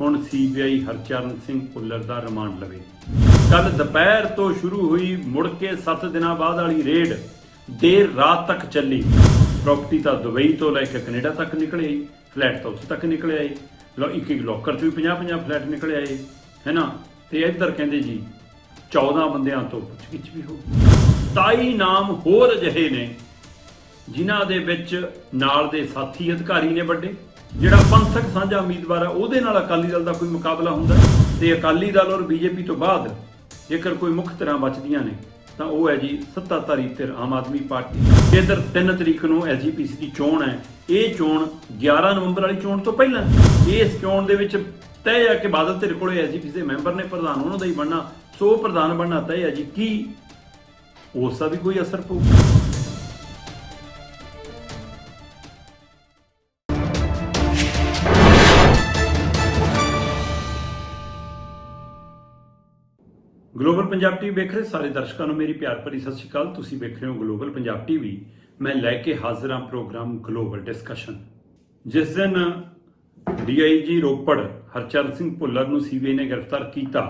ਹੁਣ ਸੀਬੀਆਈ ਹਰਚਰਨ ਸਿੰਘ ਭੁੱਲਰ ਦਾ ਰਿਮਾਂਡ ਲਵੇ। ਕੱਲ ਦੁਪਹਿਰ ਤੋਂ ਸ਼ੁਰੂ ਹੋਈ ਮੁੜ ਕੇ 7 ਦਿਨਾਂ ਬਾਅਦ ਵਾਲੀ ਰੇਡ ਦੇਰ ਰਾਤ ਤੱਕ ਚੱਲੀ। ਪ੍ਰਾਪਰਟੀ ਤਾਂ ਦੁਬਈ ਤੋਂ ਲੈ ਕੇ ਕੈਨੇਡਾ ਤੱਕ ਨਿਕਲੇ ਆਈ ਫਲੈਟ ਤਾਂ ਉੱਥੇ ਤੱਕ ਨਿਕਲੇ ਆਏ। ਲੋ ਇੱਕ ਇੱਕ ਲੋਕਰ ਚੋਂ ਵੀ 50 50 ਫਲੈਟ ਨਿਕਲੇ ਆਏ ਹੈਨਾ ਤੇ ਇੱਧਰ ਕਹਿੰਦੇ ਜੀ 14 ਬੰਦਿਆਂ ਤੋਂ ਪੁੱਛਗਿੱਛ ਵੀ ਹੋ ਗਈ। 27 ਨਾਮ ਹੋਰ ਅਜਿਹੇ ਨੇ, ਜਿਨ੍ਹਾਂ ਦੇ ਵਿੱਚ ਨਾਲ ਦੇ ਸਾਥੀ ਅਧਿਕਾਰੀ ਨੇ ਵੱਡੇ। ਜਿਹੜਾ ਪੰਥਕ ਸਾਂਝਾ ਉਮੀਦਵਾਰ ਹੈ ਉਹਦੇ ਨਾਲ ਅਕਾਲੀ ਦਲ ਦਾ ਕੋਈ ਮੁਕਾਬਲਾ ਹੁੰਦਾ ਤੇ ਅਕਾਲੀ ਦਲ ਔਰ ਬੀਜੇਪੀ ਤੋਂ ਬਾਅਦ ਜੇਕਰ ਕੋਈ ਮੁੱਖ ਤਰ੍ਹਾਂ ਬਚਦੀਆਂ ਨੇ, ਤਾਂ ਉਹ ਹੈ ਜੀ ਸੱਤਾਧਾਰੀ ਧਿਰ ਆਮ ਆਦਮੀ ਪਾਰਟੀ। ਇਧਰ 3 ਤਰੀਕ ਨੂੰ ਐਸਜੀਪੀਸੀ ਦੀ ਚੋਣ ਹੈ। ਇਹ ਚੋਣ 11 ਨਵੰਬਰ ਵਾਲੀ ਚੋਣ ਤੋਂ ਪਹਿਲਾਂ ਇਸ ਚੋਣ ਦੇ ਵਿੱਚ ਤੈਅ ਹੈ ਕਿ ਬਾਦਲ ਧਿਰ ਕੋਲੇ ਐਸਜੀਪੀਸੀ ਦੇ ਮੈਂਬਰ ਨੇ, ਪ੍ਰਧਾਨ ਉਹਨਾਂ ਦਾ ਹੀ ਬਣਨਾ। ਸੋ ਉਹ ਪ੍ਰਧਾਨ ਬਣਨਾ ਤੈਅ ਹੈ ਜੀ, ਕੀ ਉਸ ਦਾ ਵੀ ਕੋਈ ਅਸਰ ਪਊ? ਗਲੋਬਲ ਪੰਜਾਬ ਟੀਵੀ ਵੇਖ ਰਹੇ ਸਾਰੇ ਦਰਸ਼ਕਾਂ ਨੂੰ ਮੇਰੀ ਪਿਆਰ ਭਰੀ ਸਤਿ ਸ਼੍ਰੀ ਅਕਾਲ। ਤੁਸੀਂ ਵੇਖ ਰਹੇ ਹੋ ਗਲੋਬਲ ਪੰਜਾਬ ਟੀਵੀ। ਮੈਂ ਲੈ ਕੇ ਹਾਜ਼ਰ ਹਾਂ ਪ੍ਰੋਗਰਾਮ ਗਲੋਬਲ ਡਿਸਕਸ਼ਨ। ਜਿਸ ਦਿਨ ਡੀਆਈਜੀ ਰੋਪੜ ਹਰਚਰਨ ਸਿੰਘ ਭੁੱਲਰ ਨੂੰ ਸੀਬੀਆਈ ਨੇ ਗ੍ਰਿਫਤਾਰ ਕੀਤਾ।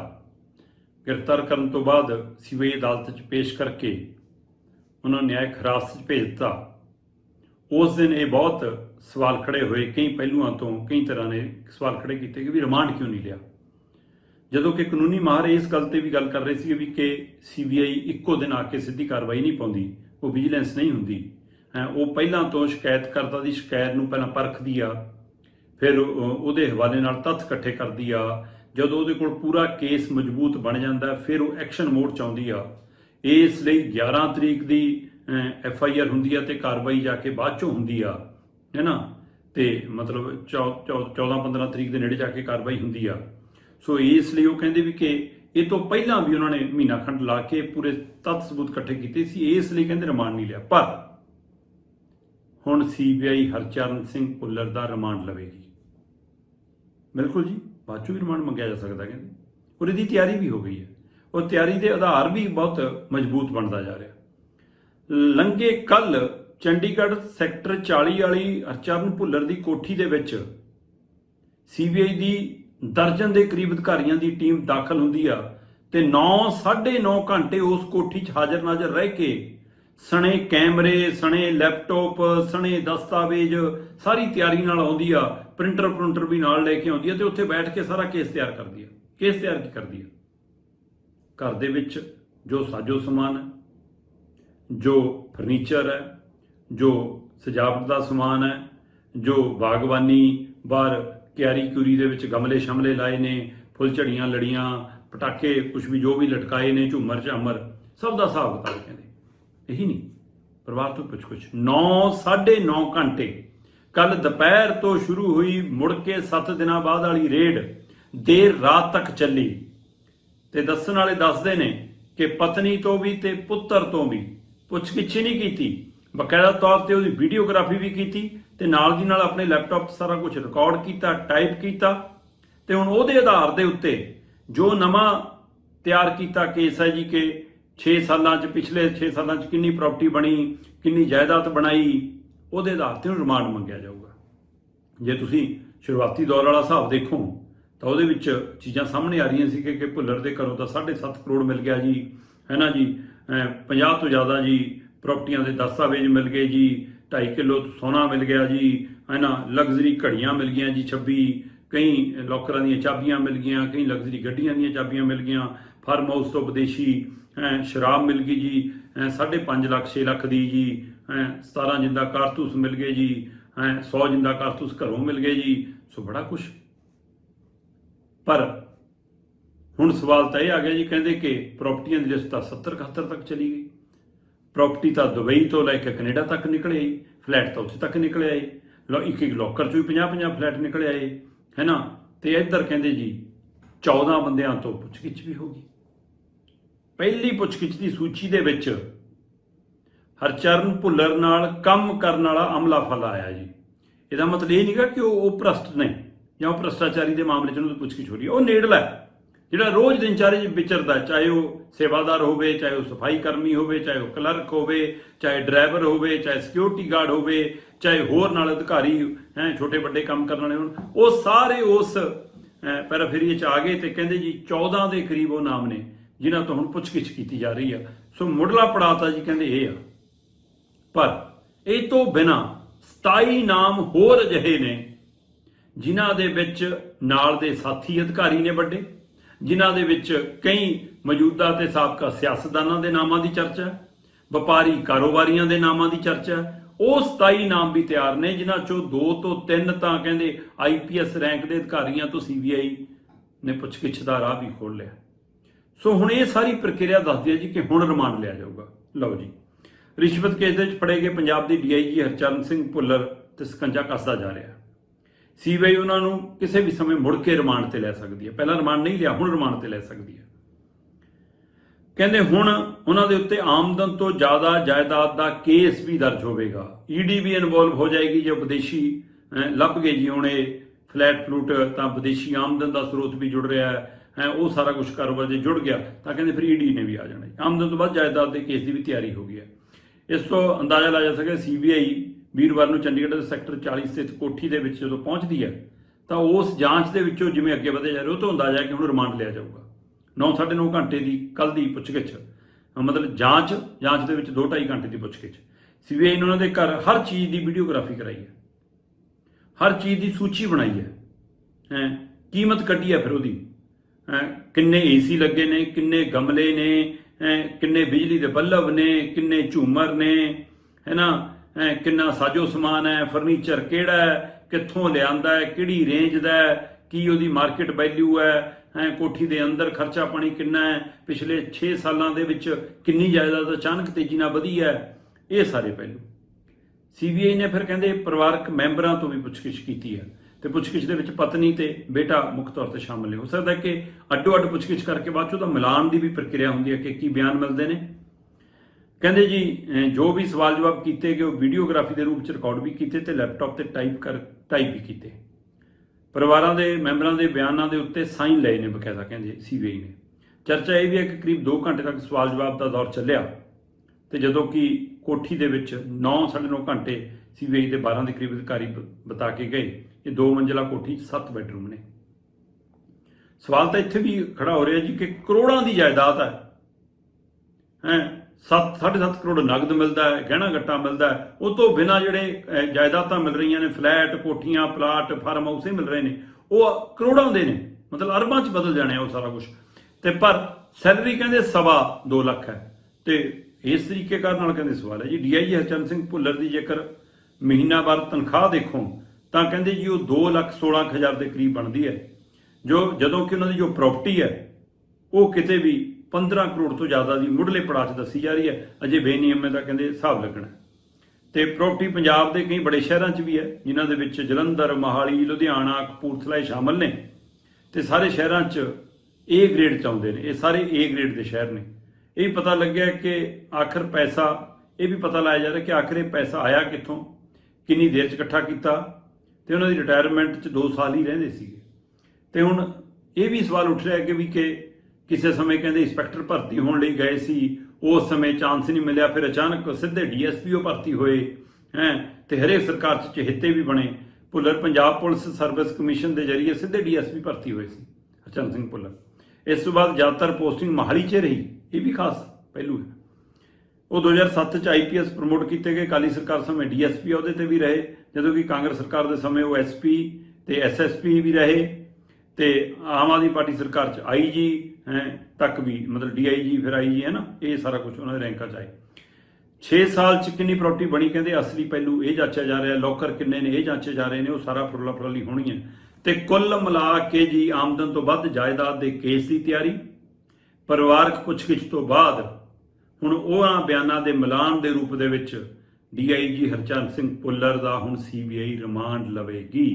ਗ੍ਰਿਫਤਾਰ ਕਰਨ ਤੋਂ ਬਾਅਦ ਸੀਬੀਆਈ ਅਦਾਲਤ 'ਚ ਪੇਸ਼ ਕਰਕੇ ਉਹਨਾਂ ਨੂੰ ਨਿਆਇਕ ਹਿਰਾਸਤ 'ਚ ਭੇਜ ਦਿੱਤਾ। ਉਸ ਦਿਨ ਇਹ ਬਹੁਤ ਸਵਾਲ ਖੜੇ ਹੋਏ। ਕਈ ਪਹਿਲੂਆਂ ਤੋਂ ਕਈ ਤਰ੍ਹਾਂ ਨੇ ਸਵਾਲ ਖੜੇ ਕੀਤੇ ਕਿ ਵੀ ਰਿਮਾਂਡ ਕਿਉਂ ਨਹੀਂ ਲਿਆ? ਜਦੋਂ ਕਿ ਕਾਨੂੰਨੀ ਮਾਹਰ ਇਸ ਗੱਲ ਤੇ ਵੀ ਗੱਲ ਕਰ ਰਹੇ ਸੀ ਵੀ ਕਿ ਸੀਬੀਆਈ ਇੱਕੋ ਦਿਨ ਆ ਕੇ ਸਿੱਧੀ ਕਾਰਵਾਈ ਨਹੀਂ ਪਾਉਂਦੀ ਉਹ ਵਿਜੀਲੈਂਸ ਨਹੀਂ ਹੁੰਦੀ। ਹੈਂ, ਉਹ ਪਹਿਲਾਂ ਤੋਂ ਸ਼ਿਕਾਇਤਕਰਤਾ ਦੀ ਸ਼ਿਕਾਇਤ ਨੂੰ ਪਹਿਲਾਂ ਪਰਖਦੀ ਆ ਫਿਰ ਉਹਦੇ ਹਵਾਲੇ ਨਾਲ ਤੱਥ ਇਕੱਠੇ ਕਰਦੀ ਆ ਜਦੋਂ ਉਹਦੇ ਕੋਲ ਪੂਰਾ ਕੇਸ ਮਜ਼ਬੂਤ ਬਣ ਜਾਂਦਾ ਫਿਰ ਉਹ ਐਕਸ਼ਨ ਮੋਡ ਚ ਆਉਂਦੀ ਆ। ਇਸ ਲਈ 11 ਤਰੀਕ ਦੀ ਐਫ ਆਈ ਆਰ ਹੁੰਦੀ ਆ ਤੇ ਕਾਰਵਾਈ ਜਾ ਕੇ ਬਾਅਦ ਚੋਂ ਹੁੰਦੀ ਆ ਹੈ ਨਾ? ਤੇ ਮਤਲਬ 14 15 ਤਰੀਕ ਦੇ ਨੇੜੇ ਜਾ ਕੇ ਕਾਰਵਾਈ ਹੁੰਦੀ ਆ। ਸੋ ਇਸ ਲਈ ਉਹ ਕਹਿੰਦੇ ਵੀ ਕਿ ਇਹ ਤੋਂ ਪਹਿਲਾਂ ਵੀ ਉਹਨਾਂ ਨੇ ਮਹੀਨਾ ਖੰਡ ਲਾ ਕੇ ਪੂਰੇ ਤੱਥ ਸਬੂਤ ਇਕੱਠੇ ਕੀਤੇ ਸੀ, ਇਸ ਲਈ ਕਹਿੰਦੇ ਰਿਮਾਂਡ ਨਹੀਂ ਲਿਆ। ਪਰ ਹੁਣ ਸੀਬੀਆਈ ਹਰਚਰਨ ਸਿੰਘ ਭੁੱਲਰ ਦਾ ਰਿਮਾਂਡ ਲਵੇਗੀ। ਬਿਲਕੁਲ ਜੀ, ਬਾਅਦ ਚੋਂ ਵੀ ਰਿਮਾਂਡ ਮੰਗਿਆ ਜਾ ਸਕਦਾ ਕਹਿੰਦੇ। ਔਰ ਇਹਦੀ ਤਿਆਰੀ ਵੀ ਹੋ ਗਈ ਹੈ। ਉਹ ਤਿਆਰੀ ਦੇ ਆਧਾਰ ਵੀ ਬਹੁਤ ਮਜ਼ਬੂਤ ਬਣਦਾ ਜਾ ਰਿਹਾ। ਲੰਗੇ ਕੱਲ ਚੰਡੀਗੜ੍ਹ ਸੈਕਟਰ 40 ਵਾਲੀ ਹਰਚਰਨ ਭੁੱਲਰ ਦੀ ਕੋਠੀ ਦੇ ਵਿੱਚ ਸੀਬੀਆਈ ਦੀ ਦਰਜਨ ਦੇ ਕਰੀਬ ਅਧਿਕਾਰੀਆਂ ਦੀ ਟੀਮ ਦਾਖਲ ਹੁੰਦੀ ਆ ਤੇ 9 9.5 ਘੰਟੇ ਉਸ ਕੋਠੀ 'ਚ ਹਾਜ਼ਰ ਨਾਜ਼ਰ ਰਹਿ ਕੇ ਸਣੇ ਕੈਮਰੇ, ਸਣੇ ਲੈਪਟਾਪ, ਸਣੇ ਦਸਤਾਵੇਜ਼ ਸਾਰੀ ਤਿਆਰੀ ਨਾਲ ਆਉਂਦੀ ਆ, ਪ੍ਰਿੰਟਰ ਪ੍ਰਿੰਟਰ ਵੀ ਨਾਲ ਲੈ ਕੇ ਆਉਂਦੀ ਆ ਤੇ ਉੱਥੇ ਬੈਠ ਕੇ ਸਾਰਾ ਕੇਸ ਤਿਆਰ ਕਰਦੀ ਆ। ਕੇਸ ਤਿਆਰ ਕੀ ਕਰਦੀ ਆ? ਘਰ ਦੇ ਵਿੱਚ ਜੋ ਸਾਜੋ ਸਮਾਨ ਹੈ, ਜੋ ਫਰਨੀਚਰ ਹੈ, ਜੋ ਸਜਾਵਟ ਦਾ ਸਮਾਨ ਹੈ, ਜੋ ਬਾਗਬਾਨੀ, ਬਾਹਰ ਕਿਆਰੀ ਕਿਉਰੀ ਦੇ ਵਿੱਚ ਗਮਲੇ ਸ਼ਮਲੇ ਲਾਏ ਨੇ, ਫੁੱਲ ਝੜੀਆਂ ਲੜੀਆਂ, ਪਟਾਕੇ ਕੁਝ ਵੀ ਜੋ ਵੀ ਲਟਕਾਏ ਨੇ, ਝੂਮਰ ਝਾਮਰ, ਸਭ ਦਾ ਹਿਸਾਬ ਕਿਤਾਬ ਕਹਿੰਦੇ। ਇਹੀ ਨਹੀਂ, ਪਰਿਵਾਰ ਤੋਂ ਪੁੱਛ ਕੁਛ। 9 9.5 ਘੰਟੇ। ਕੱਲ ਦੁਪਹਿਰ ਤੋਂ ਸ਼ੁਰੂ ਹੋਈ ਮੁੜ ਕੇ 7 ਦਿਨਾਂ ਬਾਅਦ ਵਾਲੀ ਰੇਡ। ਦੇਰ ਰਾਤ ਤੱਕ ਚੱਲੀ। ਤੇ ਦੱਸਣ ਵਾਲੇ ਦੱਸਦੇ ਨੇ ਕਿ ਪਤਨੀ ਤੋਂ ਵੀ ਤੇ ਪੁੱਤਰ ਤੋਂ ਵੀ ਪੁੱਛਗਿੱਛ ਹੀ ਨਹੀਂ ਕੀਤੀ। ਬਕਾਇਦਾ ਤੌਰ ਤੇ ਉਹਦੀ ਵੀਡੀਓਗ੍ਰਾਫੀ ਵੀ ਕੀਤੀ। ਤੇ ਨਾਲ ਦੀ ਨਾਲ ਆਪਣੇ ਲੈਪਟਾਪ 'ਤੇ ਸਾਰਾ ਕੁਝ ਰਿਕਾਰਡ ਕੀਤਾ ਟਾਈਪ ਕੀਤਾ ਤੇ ਹੁਣ ਉਹਦੇ ਆਧਾਰ ਦੇ ਉੱਤੇ ਜੋ ਨਵਾਂ ਤਿਆਰ ਕੀਤਾ ਕੇਸ ਹੈ ਜੀ ਕਿ 6 ਸਾਲਾਂ 'ਚ, ਪਿਛਲੇ 6 ਸਾਲਾਂ 'ਚ ਕਿੰਨੀ ਪ੍ਰਾਪਰਟੀ ਬਣੀ, ਕਿੰਨੀ ਜਾਇਦਾਦ ਬਣਾਈ, ਉਹਦੇ ਆਧਾਰ ਤੇ ਹੁਣ ਰਿਮਾਂਡ ਮੰਗਿਆ ਜਾਊਗਾ। ਜੇ ਤੁਸੀਂ ਸ਼ੁਰੂਆਤੀ ਦੌਰ ਵਾਲਾ ਹਿਸਾਬ ਦੇਖੋ, ਤਾਂ ਉਹਦੇ ਵਿੱਚ ਚੀਜ਼ਾਂ ਸਾਹਮਣੇ ਆ ਰਹੀਆਂ ਸੀ ਕਿ ਭੁੱਲਰ ਦੇ ਘਰੋਂ ਤਾਂ 7.5 ਕਰੋੜ ਮਿਲ ਗਿਆ ਜੀ, ਹੈ ਨਾ ਜੀ? ਅਹ 50 ਤੋਂ ਜ਼ਿਆਦਾ ਜੀ ਪ੍ਰਾਪਰਟੀਆਂ ਦੇ ਦਸਤਾਵੇਜ਼ ਮਿਲ ਗਏ ਜੀ 2.5 ਕਿਲੋ ਸੋਨਾ ਮਿਲ ਗਿਆ ਜੀ ਹੈ ਨਾ ਲਗਜ਼ਰੀ ਘੜੀਆਂ ਮਿਲ ਗਈਆਂ ਜੀ 26 ਕਈ ਲੋਕਰਾਂ ਦੀਆਂ ਚਾਬੀਆਂ ਮਿਲ ਗਈਆਂ, ਕਈ ਲਗਜ਼ਰੀ ਗੱਡੀਆਂ ਦੀਆਂ ਚਾਬੀਆਂ ਮਿਲ ਗਈਆਂ, ਫਾਰਮ ਹਾਊਸ ਤੋਂ ਵਿਦੇਸ਼ੀ ਅਹ ਸ਼ਰਾਬ ਮਿਲ ਗਈ ਜੀ ਅਹ 5.5 ਲੱਖ 6 ਲੱਖ ਦੀ ਜੀ ਅਹ 17 ਜਿੰਦਾ ਕਾਰਤੂਸ ਮਿਲ ਗਏ ਜੀ ਅਹ 100 ਜਿੰਦਾ ਕਾਰਤੂਸ ਘਰੋਂ ਮਿਲ ਗਏ ਜੀ, ਸੋ ਬੜਾ ਕੁਝ ਪਰ ਹੁਣ ਸਵਾਲ ਤਾਂ ਇਹ ਆ ਗਿਆ ਜੀ, ਕਹਿੰਦੇ ਕਿ ਪ੍ਰਾਪਰਟੀਆਂ ਦੀ ਲਿਸਟ ਤਾਂ 70 71 ਤੱਕ ਚਲੀ ਗਈ। ਪ੍ਰਾਪਰਟੀ ਤਾਂ ਦੁਬਈ ਤੋਂ ਲੈ ਕੇ ਕੈਨੇਡਾ ਤੱਕ ਨਿਕਲੇ ਆਈ ਫਲੈਟ ਤਾਂ ਉੱਥੇ ਤੱਕ ਨਿਕਲੇ ਆਏ ਲੋ ਇੱਕ ਇੱਕ ਲੋਕਰ ਚੋਂ ਵੀ 50 50 ਫਲੈਟ ਨਿਕਲੇ ਆਏ ਹੈ ਨਾ? ਤੇ ਇੱਧਰ ਕਹਿੰਦੇ ਜੀ 14 ਬੰਦਿਆਂ ਤੋਂ ਪੁੱਛਗਿੱਛ ਵੀ ਹੋ ਗਈ। ਪਹਿਲੀ ਪੁੱਛਗਿੱਛ ਦੀ ਸੂਚੀ ਦੇ ਵਿੱਚ ਹਰਚਰਨ ਭੁੱਲਰ ਨਾਲ ਕੰਮ ਕਰਨ ਵਾਲਾ ਅਮਲਾ ਫਲ ਆਇਆ ਜੀ। ਇਹਦਾ ਮਤਲਬ ਇਹ ਨਹੀਂਗਾ ਕਿ ਉਹ ਉਹ ਭ੍ਰਸ਼ਟ ਨੇ ਜਾਂ ਉਹ ਭ੍ਰਸ਼ਟਾਚਾਰੀ ਦੇ ਮਾਮਲੇ 'ਚ ਉਹਨਾਂ ਤੋਂ ਪੁੱਛਗਿੱਛ ਹੋ ਰਹੀ ਹੈ। ਉਹ ਨੇੜਲਾ ਜਿਹੜਾ ਰੋਜ਼ ਦਿਨਚਾਰੇ 'ਚ ਵਿਚਰਦਾ, ਚਾਹੇ ਉਹ ਸੇਵਾਦਾਰ ਹੋਵੇ, ਚਾਹੇ ਉਹ ਸਫ਼ਾਈ ਕਰਮੀ ਹੋਵੇ, ਚਾਹੇ ਉਹ ਕਲਰਕ ਹੋਵੇ, ਚਾਹੇ ਡਰਾਈਵਰ ਹੋਵੇ, ਚਾਹੇ ਸਿਕਿਉਰਿਟੀ ਗਾਰਡ ਹੋਵੇ, ਚਾਹੇ ਹੋਰ ਨਾਲ ਅਧਿਕਾਰੀ, ਹੈ ਛੋਟੇ ਵੱਡੇ ਕੰਮ ਕਰਨ ਵਾਲੇ ਹੋਣ, ਉਹ ਸਾਰੇ ਉਸ ਪੈਰਾਫੇਰੀਏ ਚ ਆ ਗਏ ਤੇ ਕਹਿੰਦੇ ਜੀ 14 ਦੇ ਕਰੀਬ ਉਹ ਨਾਮ ਨੇ, ਜਿਨ੍ਹਾਂ ਤੋਂ ਹੁਣ ਪੁੱਛਗਿੱਛ ਕੀਤੀ ਜਾ ਰਹੀ ਆ। ਸੋ ਮੁੱਢਲਾ ਪੜਾਅ ਤਾਂ ਜੀ ਕਹਿੰਦੇ ਇਹ ਆ। ਪਰ ਇਹ ਤੋਂ ਬਿਨਾ 27 ਨਾਮ ਹੋਰ ਅਜਿਹੇ ਨੇ, ਜਿਨ੍ਹਾਂ ਦੇ ਵਿੱਚ ਨਾਲ ਦੇ ਸਾਥੀ ਅਧਿਕਾਰੀ ਨੇ ਵੱਡੇ ਜਿਨ੍ਹਾਂ ਦੇ ਵਿੱਚ ਕਈ ਮੌਜੂਦਾ ਤੇ ਸਾਬਕਾ ਸਿਆਸਤਦਾਨਾਂ ਦੇ ਨਾਮਾਂ ਦੀ ਚਰਚਾ ਹੈ ਵਪਾਰੀ ਕਾਰੋਬਾਰੀਆਂ ਦੇ ਨਾਮਾਂ ਦੀ ਚਰਚਾ। ਹੈ ਉਹ 27 ਨਾਮ ਵੀ ਤਿਆਰ ਨੇ, ਜਿਨ੍ਹਾਂ ਚੋਂ 2 ਤੋਂ 3 ਤਾਂ ਕਹਿੰਦੇ ਆਈਪੀਐਸ ਰੈਂਕ ਦੇ ਅਧਿਕਾਰੀਆਂ ਤੋਂ ਸੀਬੀਆਈ ਨੇ ਪੁੱਛਗਿੱਛ ਦਾ ਰਾਹ ਵੀ ਖੋਲ ਲਿਆ। ਸੋ ਹੁਣ ਇਹ ਸਾਰੀ ਪ੍ਰਕਿਰਿਆ ਦੱਸਦੀ ਹੈ ਜੀ ਕਿ ਹੁਣ ਰਿਮਾਂਡ ਲਿਆ ਜਾਊਗਾ। ਲਓ ਜੀ। ਰਿਸ਼ਵਤ ਕੇਸ ਦੇ ਵਿੱਚ ਫੜੇ ਗਏ ਪੰਜਾਬ ਦੇ ਡੀਆਈਜੀ ਹਰਚਰਨ ਸਿੰਘ ਭੁੱਲਰ ਤੇ ਸਕੰਜਾ ਕੱਸਦਾ ਜਾ ਰਿਹਾ। ਸੀਬੀਆਈ ਉਹਨਾਂ ਨੂੰ ਕਿਸੇ ਵੀ ਸਮੇਂ ਮੁੜ ਕੇ ਰਿਮਾਂਡ ਤੇ ਲੈ ਸਕਦੀ ਹੈ। ਪਹਿਲਾਂ ਰਿਮਾਂਡ ਨਹੀਂ ਲਿਆ ਹੁਣ ਰਿਮਾਂਡ ਤੇ ਲੈ ਸਕਦੀ ਹੈ। ਕਹਿੰਦੇ ਹੁਣ ਉਹਨਾਂ ਦੇ ਉੱਤੇ ਆਮਦਨ ਤੋਂ ਜ਼ਿਆਦਾ ਜਾਇਦਾਦ ਦਾ ਕੇਸ ਵੀ ਦਰਜ ਹੋਵੇਗਾ। ਈਡੀ ਵੀ ਇਨਵੋਲਵ ਹੋ ਜਾਏਗੀ ਜੇ ਵਿਦੇਸ਼ੀ ਲੱਭ ਗਏ ਜੀ ਹੁਣ ਇਹ ਫਲੈਟ ਫਲੂਟ ਤਾਂ ਵਿਦੇਸ਼ੀ ਆਮਦਨ ਦਾ ਸਰੋਤ ਵੀ ਜੁੜ ਰਿਹਾ ਹੈ ਹੈਂ, ਉਹ ਸਾਰਾ ਕੁਝ ਕਾਰੋਬਾਰ ਜੇ ਜੁੜ ਗਿਆ ਤਾਂ ਕਹਿੰਦੇ ਫਿਰ ਈਡੀ ਨੇ ਵੀ ਆ ਜਾਣਾ ਆਮਦਨ ਤੋਂ ਬਾਅਦ ਜਾਇਦਾਦ ਦੇ ਕੇਸ ਦੀ ਵੀ ਤਿਆਰੀ ਹੋ ਗਈ ਹੈ। ਇਸ ਤੋਂ ਅੰਦਾਜ਼ਾ ਲਾਇਆ ਜਾ ਸਕਦਾ ਸੀਬੀਆਈ ਵੀਰਵਾਰ ਨੂੰ ਚੰਡੀਗੜ੍ਹ ਦੇ ਸੈਕਟਰ 40 ਸਥਿਤ ਕੋਠੀ ਦੇ ਵਿੱਚ ਜਦੋਂ ਪਹੁੰਚਦੀ ਹੈ, ਤਾਂ ਉਸ ਜਾਂਚ ਦੇ ਵਿੱਚੋਂ ਜਿਵੇਂ ਅੱਗੇ ਵਧਿਆ ਜਾ ਰਿਹਾ ਉਹ ਤੋਂ ਹੁੰਦਾ ਹੈ ਕਿ ਹੁਣ ਰਿਮਾਂਡ ਲਿਆ ਜਾਊਗਾ। 9.5 ਘੰਟੇ ਦੀ ਕੱਲ ਦੀ ਪੁੱਛਗਿੱਛ। ਮਤਲਬ ਜਾਂਚ ਜਾਂਚ ਦੇ ਵਿੱਚ 2.5 ਘੰਟੇ ਦੀ ਪੁੱਛਗਿੱਛ। ਸੀਬੀਆਈ ਨੇ ਉਹਨਾਂ ਦੇ ਘਰ ਹਰ ਚੀਜ਼ ਦੀ ਵੀਡੀਓਗ੍ਰਾਫੀ ਕਰਾਈ ਹੈ। ਹਰ ਚੀਜ਼ ਦੀ ਸੂਚੀ ਬਣਾਈ ਹੈ। ਹੈ, ਕੀਮਤ ਕੱਢੀ ਹੈ ਫਿਰ ਉਹਦੀ। ਹੈਂ, ਕਿੰਨੇ ਏਸੀ ਲੱਗੇ ਨੇ, ਕਿੰਨੇ ਗਮਲੇ ਨੇ ਕਿੰਨੇ ਬਿਜਲੀ ਦੇ ਬੱਲਬ ਨੇ, ਕਿੰਨੇ ਝੂਮਰ ਨੇ ਹੈਨਾ ਹੈਂ ਕਿੰਨਾ ਸਾਜੋ ਸਮਾਨ ਹੈ ਫਰਨੀਚਰ ਕਿਹੜਾ ਹੈ ਕਿੱਥੋਂ ਲਿਆਂਦਾ ਹੈ ਕਿਹੜੀ ਰੇਂਜ ਦਾ ਹੈ ਕੀ ਉਹਦੀ ਮਾਰਕੀਟ ਵੈਲਿਊ ਹੈ ਹੈਂ ਕੋਠੀ ਦੇ ਅੰਦਰ ਖਰਚਾ ਪਾਣੀ ਕਿੰਨਾ ਹੈ ਪਿਛਲੇ 6 ਸਾਲਾਂ ਦੇ ਵਿੱਚ ਕਿੰਨੀ ਜਾਇਦਾਦ ਅਚਾਨਕ ਤੇਜ਼ੀ ਨਾਲ ਵਧੀ ਹੈ ਇਹ ਸਾਰੇ ਪਹਿਲੂ। ਸੀਬੀਆਈ ਨੇ ਫਿਰ ਕਹਿੰਦੇ ਪਰਿਵਾਰਕ ਮੈਂਬਰਾਂ ਤੋਂ ਵੀ ਪੁੱਛਗਿੱਛ ਕੀਤੀ ਹੈ ਤੇ ਪੁੱਛਗਿੱਛ ਦੇ ਵਿੱਚ ਪਤਨੀ ਤੇ ਬੇਟਾ ਮੁੱਖ ਤੌਰ ਤੇ ਸ਼ਾਮਲ ਨੇ। ਹੋ ਸਕਦਾ ਹੈ ਕਿ ਅੱਡੋ-ਅੱਡ ਪੁੱਛਗਿੱਛ ਕਰਕੇ ਬਾਅਦ ਚੋਂ ਤਾਂ ਮਿਲਾਨ ਦੀ ਵੀ ਪ੍ਰਕਿਰਿਆ ਹੁੰਦੀ ਹੈ ਕਿ ਕੀ ਬਿਆਨ ਮਿਲਦੇ ਨੇ। ਕਹਿੰਦੇ ਜੀ ਜੋ ਵੀ ਸਵਾਲ ਜਵਾਬ ਕੀਤੇ ਗਏ, ਉਹ ਵੀਡੀਓਗ੍ਰਾਫੀ ਦੇ ਰੂਪ ਚ ਰਿਕਾਰਡ ਵੀ ਕੀਤੇ ਤੇ ਲੈਪਟਾਪ ਤੇ ਟਾਈਪ ਕਰ ਟਾਈਪ ਵੀ ਕੀਤੇ। ਪਰਿਵਾਰਾਂ ਦੇ, ਮੈਂਬਰਾਂ ਦੇ ਬਿਆਨਾਂ ਦੇ ਉੱਤੇ ਸਾਈਨ ਲਏ ਨੇ ਬਕਾਇਦਾ, ਕਹਿੰਦੇ ਸੀਬੀਆਈ ਨੇ। ਚਰਚਾ ਇਹ ਵੀ ਹੈ ਕਿ ਕਰੀਬ 2 ਘੰਟੇ ਤੱਕ ਸਵਾਲ ਜਵਾਬ ਦਾ ਦੌਰ ਚੱਲਿਆ ਤੇ ਜਦੋਂ ਕਿ ਕੋਠੀ ਦੇ ਵਿੱਚ 9-9.5 ਘੰਟੇ ਸੀਬੀਆਈ ਦੇ 12 ਦੇ ਕਰੀਬ ਅਧਿਕਾਰੀ ਬ- ਬਤਾ ਕੇ ਗਏ, ਇਹ ਦੋ ਮੰਜ਼ਲਾ ਕੋਠੀ 'ਚ 7 ਬੈਡਰੂਮ ਨੇ। ਸਵਾਲ ਤਾਂ ਇੱਥੇ ਵੀ ਖੜਾ ਹੋ ਰਿਹਾ ਜੀ ਕਿ ਕਰੋੜਾਂ ਦੀ ਜਾਇਦਾਦ ਹੈ। ਹੈ 7 7.5 ਕਰੋੜ ਨਗਦ ਮਿਲਦਾ ਹੈ, ਗਹਿਣਾ ਗੱਟਾ ਮਿਲਦਾ ਹੈ। ਉਹ ਤੋਂ ਬਿਨਾ ਜਿਹੜੇ ਜਾਇਦਾਦਾਂ ਮਿਲ ਰਹੀਆਂ ਨੇ, ਫਲੈਟ, ਕੋਠੀਆਂ, ਪਲਾਟ, ਫਾਰਮ ਹਾਊਸ ਹੀ ਮਿਲ ਰਹੇ ਨੇ। ਉਹ ਕਰੋੜਾਂ ਦੇ ਨੇ, ਮਤਲਬ ਅਰਬਾਂ 'ਚ ਬਦਲ ਜਾਣੇ ਆ ਉਹ ਸਾਰਾ ਕੁਝ ਤੇ ਪਰ ਸੈਲਰੀ ਕਹਿੰਦੇ ਸਵਾ 2 ਲੱਖ ਹੈ। ਤੇ ਇਸ ਤਰੀਕੇ ਕਰ ਨਾਲ ਕਹਿੰਦੇ ਸਵਾਲ ਹੈ ਜੀ। ਡੀਆਈਜੀ ਹਰਚੰਦ ਸਿੰਘ ਭੁੱਲਰ ਦੀ ਜੇਕਰ ਮਹੀਨਾਵਾਰ ਤਨਖਾਹ ਦੇਖੋ, ਤਾਂ ਕਹਿੰਦੇ ਜੀ ਉਹ 2 ਲੱਖ 16 ਕੁ ਹਜ਼ਾਰ ਦੇ ਕਰੀਬ ਬਣਦੀ ਹੈ। ਜੋ ਜਦੋਂ ਕਿ ਉਹਨਾਂ ਦੀ ਜੋ ਪ੍ਰਾਪਰਟੀ ਹੈ, ਉਹ ਕਿਤੇ ਵੀ 15 ਕਰੋੜ ਤੋਂ ਜ਼ਿਆਦਾ ਦੀ ਮੁੱਢਲੇ ਪੜਾਅ 'ਚ ਦੱਸੀ ਜਾ ਰਹੀ ਹੈ। ਅਜੇ ਬੇਨਿਯਮੇ ਦਾ ਕਹਿੰਦੇ ਹਿਸਾਬ ਲੱਗਣਾ ਹੈ। ਤੇ ਪ੍ਰਾਪਰਟੀ ਪੰਜਾਬ ਦੇ ਕਈ ਬੜੇ ਸ਼ਹਿਰਾਂ 'ਚ ਵੀ ਹੈ, ਜਿਨ੍ਹਾਂ ਦੇ ਵਿੱਚ ਜਲੰਧਰ, ਮੋਹਾਲੀ, ਲੁਧਿਆਣਾ, ਕਪੂਰਥਲਾ ਇਹ ਸ਼ਾਮਲ ਨੇ। ਤੇ ਸਾਰੇ ਸ਼ਹਿਰਾਂ 'ਚ ਏ ਗ੍ਰੇਡ 'ਚ ਆਉਂਦੇ ਨੇ। ਇਹ ਸਾਰੇ ਏ ਗ੍ਰੇਡ ਦੇ ਸ਼ਹਿਰ ਨੇ। ਇਹ ਵੀ ਪਤਾ ਲੱਗਿਆ ਕਿ ਆਖਰ ਪੈਸਾ, ਇਹ ਵੀ ਪਤਾ ਲਾਇਆ ਜਾ ਰਿਹਾ ਕਿ ਆਖਰ ਇਹ ਪੈਸਾ ਆਇਆ ਕਿੱਥੋਂ, ਕਿੰਨੀ ਦੇਰ 'ਚ ਇਕੱਠਾ ਕੀਤਾ ਤੇ ਉਹਨਾਂ ਦੀ ਰਿਟਾਇਰਮੈਂਟ 'ਚ 2 ਸਾਲ ਹੀ ਰਹਿੰਦੇ ਸੀਗੇ। ਤੇ ਹੁਣ ਇਹ ਵੀ ਸਵਾਲ ਉੱਠ ਰਿਹਾ ਕਿ ਵੀ ਕਿ ਕਿਸੇ ਸਮੇਂ ਕਹਿੰਦੇ ਇੰਸਪੈਕਟਰ ਭਰਤੀ ਹੋਣ ਲਈ ਗਏ ਸੀ, ਉਸ ਸਮੇਂ ਚਾਂਸ ਨਹੀਂ ਮਿਲਿਆ, ਫਿਰ ਅਚਾਨਕ ਸਿੱਧੇ ਡੀਐਸਪੀਓ ਭਰਤੀ ਹੋਏ, ਹੈ, ਤੇ ਹਰੇਕ ਸਰਕਾਰ 'ਚ ਚਹੇਤੇ ਵੀ ਬਣੇ। Bhullar Punjab police service commission ਦੇ ਜ਼ਰੀਏ ਸਿੱਧੇ ਡੀਐਸਪੀ ਭਰਤੀ ਹੋਏ ਸੀ, ਅਚਨ ਸਿੰਘ ਭੁੱਲਰ। ਇਸ ਤੋਂ ਬਾਅਦ ਜ਼ਿਆਦਾਤਰ ਪੋਸਟਿੰਗ ਮਹਾਲੀ 'ਚ ਰਹੀ, ਇਹ ਵੀ ਖਾਸ ਪਹਿਲੂ ਹੈ। ਉਹ 2007 ਚ ਆਈਪੀਐਸ ਪ੍ਰਮੋਟ ਕੀਤੇ ਗਏ ਕਾਲੀ ਸਰਕਾਰ ਸਮੇਂ ਡੀਐਸਪੀ ਅਹੁਦੇ ਤੇ ਵੀ ਰਹੇ, ਜਦੋਂ ਕਿ ਕਾਂਗਰਸ ਸਰਕਾਰ ਦੇ ਸਮੇਂ ਉਹ ਐਸਪੀ ਤੇ ਐਸਐਸਪੀ ਵੀ ਰਹੇ ਤੇ ਆਮ ਆਦਮੀ ਪਾਰਟੀ ਸਰਕਾਰ ਚ ਆਈਜੀ ਹੈ, ਤੱਕ ਵੀ, ਮਤਲਬ ਡੀਆਈਜੀ ਫਿਰ ਆਈਜੀ ਹੈ ਨਾ ਇਹ ਸਾਰਾ ਕੁਝ ਉਹਨਾਂ ਦੇ ਰੈਂਕਾਂ ਚ ਆਏ। 6 ਸਾਲ ਚ ਕਿੰਨੀ ਪ੍ਰਾਪਰਟੀ ਬਣੀ ਕਹਿੰਦੇ, ਅਸਲੀ ਪਹਿਲੂ ਇਹ ਜਾਂਚਿਆ ਜਾ ਰਿਹਾ, ਲੋਕਰ ਕਿੰਨੇ ਨੇ, ਇਹ ਜਾਂਚੇ ਜਾ ਰਹੇ ਨੇ, ਉਹ ਸਾਰਾ ਫਰਲਾ ਫਰਲੀ ਹੋਣੀ ਹੈ ਤੇ ਕੁੱਲ ਮਿਲਾ ਕੇ ਜੀ ਆਮਦਨ ਤੋਂ ਵੱਧ ਜਾਇਦਾਦ ਦੇ ਕੇਸ ਦੀ ਤਿਆਰੀ, ਪਰਿਵਾਰਕ ਪੁੱਛਗਿੱਛ ਤੋਂ ਬਾਅਦ, ਹੁਣ ਉਹਨਾਂ ਬਿਆਨਾਂ ਦੇ ਮਿਲਾਨ ਦੇ ਰੂਪ ਦੇ ਵਿੱਚ ਡੀਆਈਜੀ ਹਰਚੰਦ ਸਿੰਘ ਪੁੱਲਰ ਦਾ ਹੁਣ ਸੀਬੀਆਈ ਰਿਮਾਂਡ ਲਵੇਗੀ।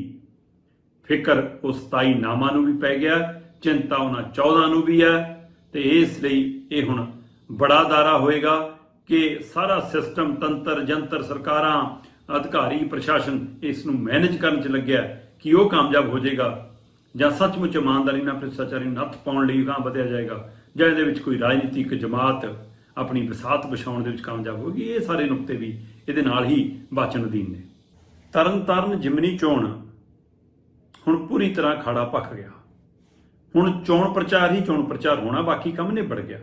ਫਿਕਰ ਉਸ 27 ਨਾਮਾਂ ਨੂੰ ਵੀ ਪੈ ਗਿਆ, ਚਿੰਤਾ ਉਹਨਾਂ 14 ਨੂੰ ਵੀ ਹੈ ਤੇ ਇਸ ਲਈ ਇਹ ਹੁਣ ਬੜਾ ਦਾਰਾ ਹੋਏਗਾ ਕਿ ਸਾਰਾ ਸਿਸਟਮ, ਤੰਤਰ, ਜੰਤਰ, ਸਰਕਾਰਾਂ, ਅਧਿਕਾਰੀ, ਪ੍ਰਸ਼ਾਸਨ ਇਸ ਨੂੰ ਮੈਨੇਜ ਕਰਨ 'ਚ ਲੱਗਿਆ ਕਿ ਉਹ ਕਾਮਯਾਬ ਹੋ ਜਾਏਗਾ ਜਾਂ ਸੱਚਮੁੱਚ ਇਮਾਨਦਾਰੀ ਨਾਲ ਭ੍ਰਿਸ਼ਟਾਚਾਰੀ ਨੂੰ ਨੱਥ ਪਾਉਣ ਲਈ ਗਾਂ ਵਧਿਆ ਜਾਏਗਾ ਜਾਂ ਇਹਦੇ ਵਿੱਚ ਕੋਈ ਰਾਜਨੀਤਿਕ ਜਮਾਤ ਆਪਣੀ ਵਿਸਾਤ ਵਿਛਾਉਣ ਦੇ ਵਿੱਚ ਕਾਮਯਾਬ ਹੋਗੀ ਇਹ ਸਾਰੇ ਨੁਕਤੇ ਵੀ ਇਹਦੇ ਨਾਲ ਹੀ ਬਾਚਣ ਅਧੀਨ ਨੇ। ਤਰਨ ਤਾਰਨ ਜਿਮਨੀ ਚੋਣ ਹੁਣ ਪੂਰੀ ਤਰ੍ਹਾਂ ਖਾੜਾ ਭਖ ਗਿਆ। ਹੁਣ ਚੋਣ ਪ੍ਰਚਾਰ ਹੀ ਚੋਣ ਪ੍ਰਚਾਰ ਹੋਣਾ, ਬਾਕੀ ਕੰਮ ਨਿਬੜ ਗਿਆ।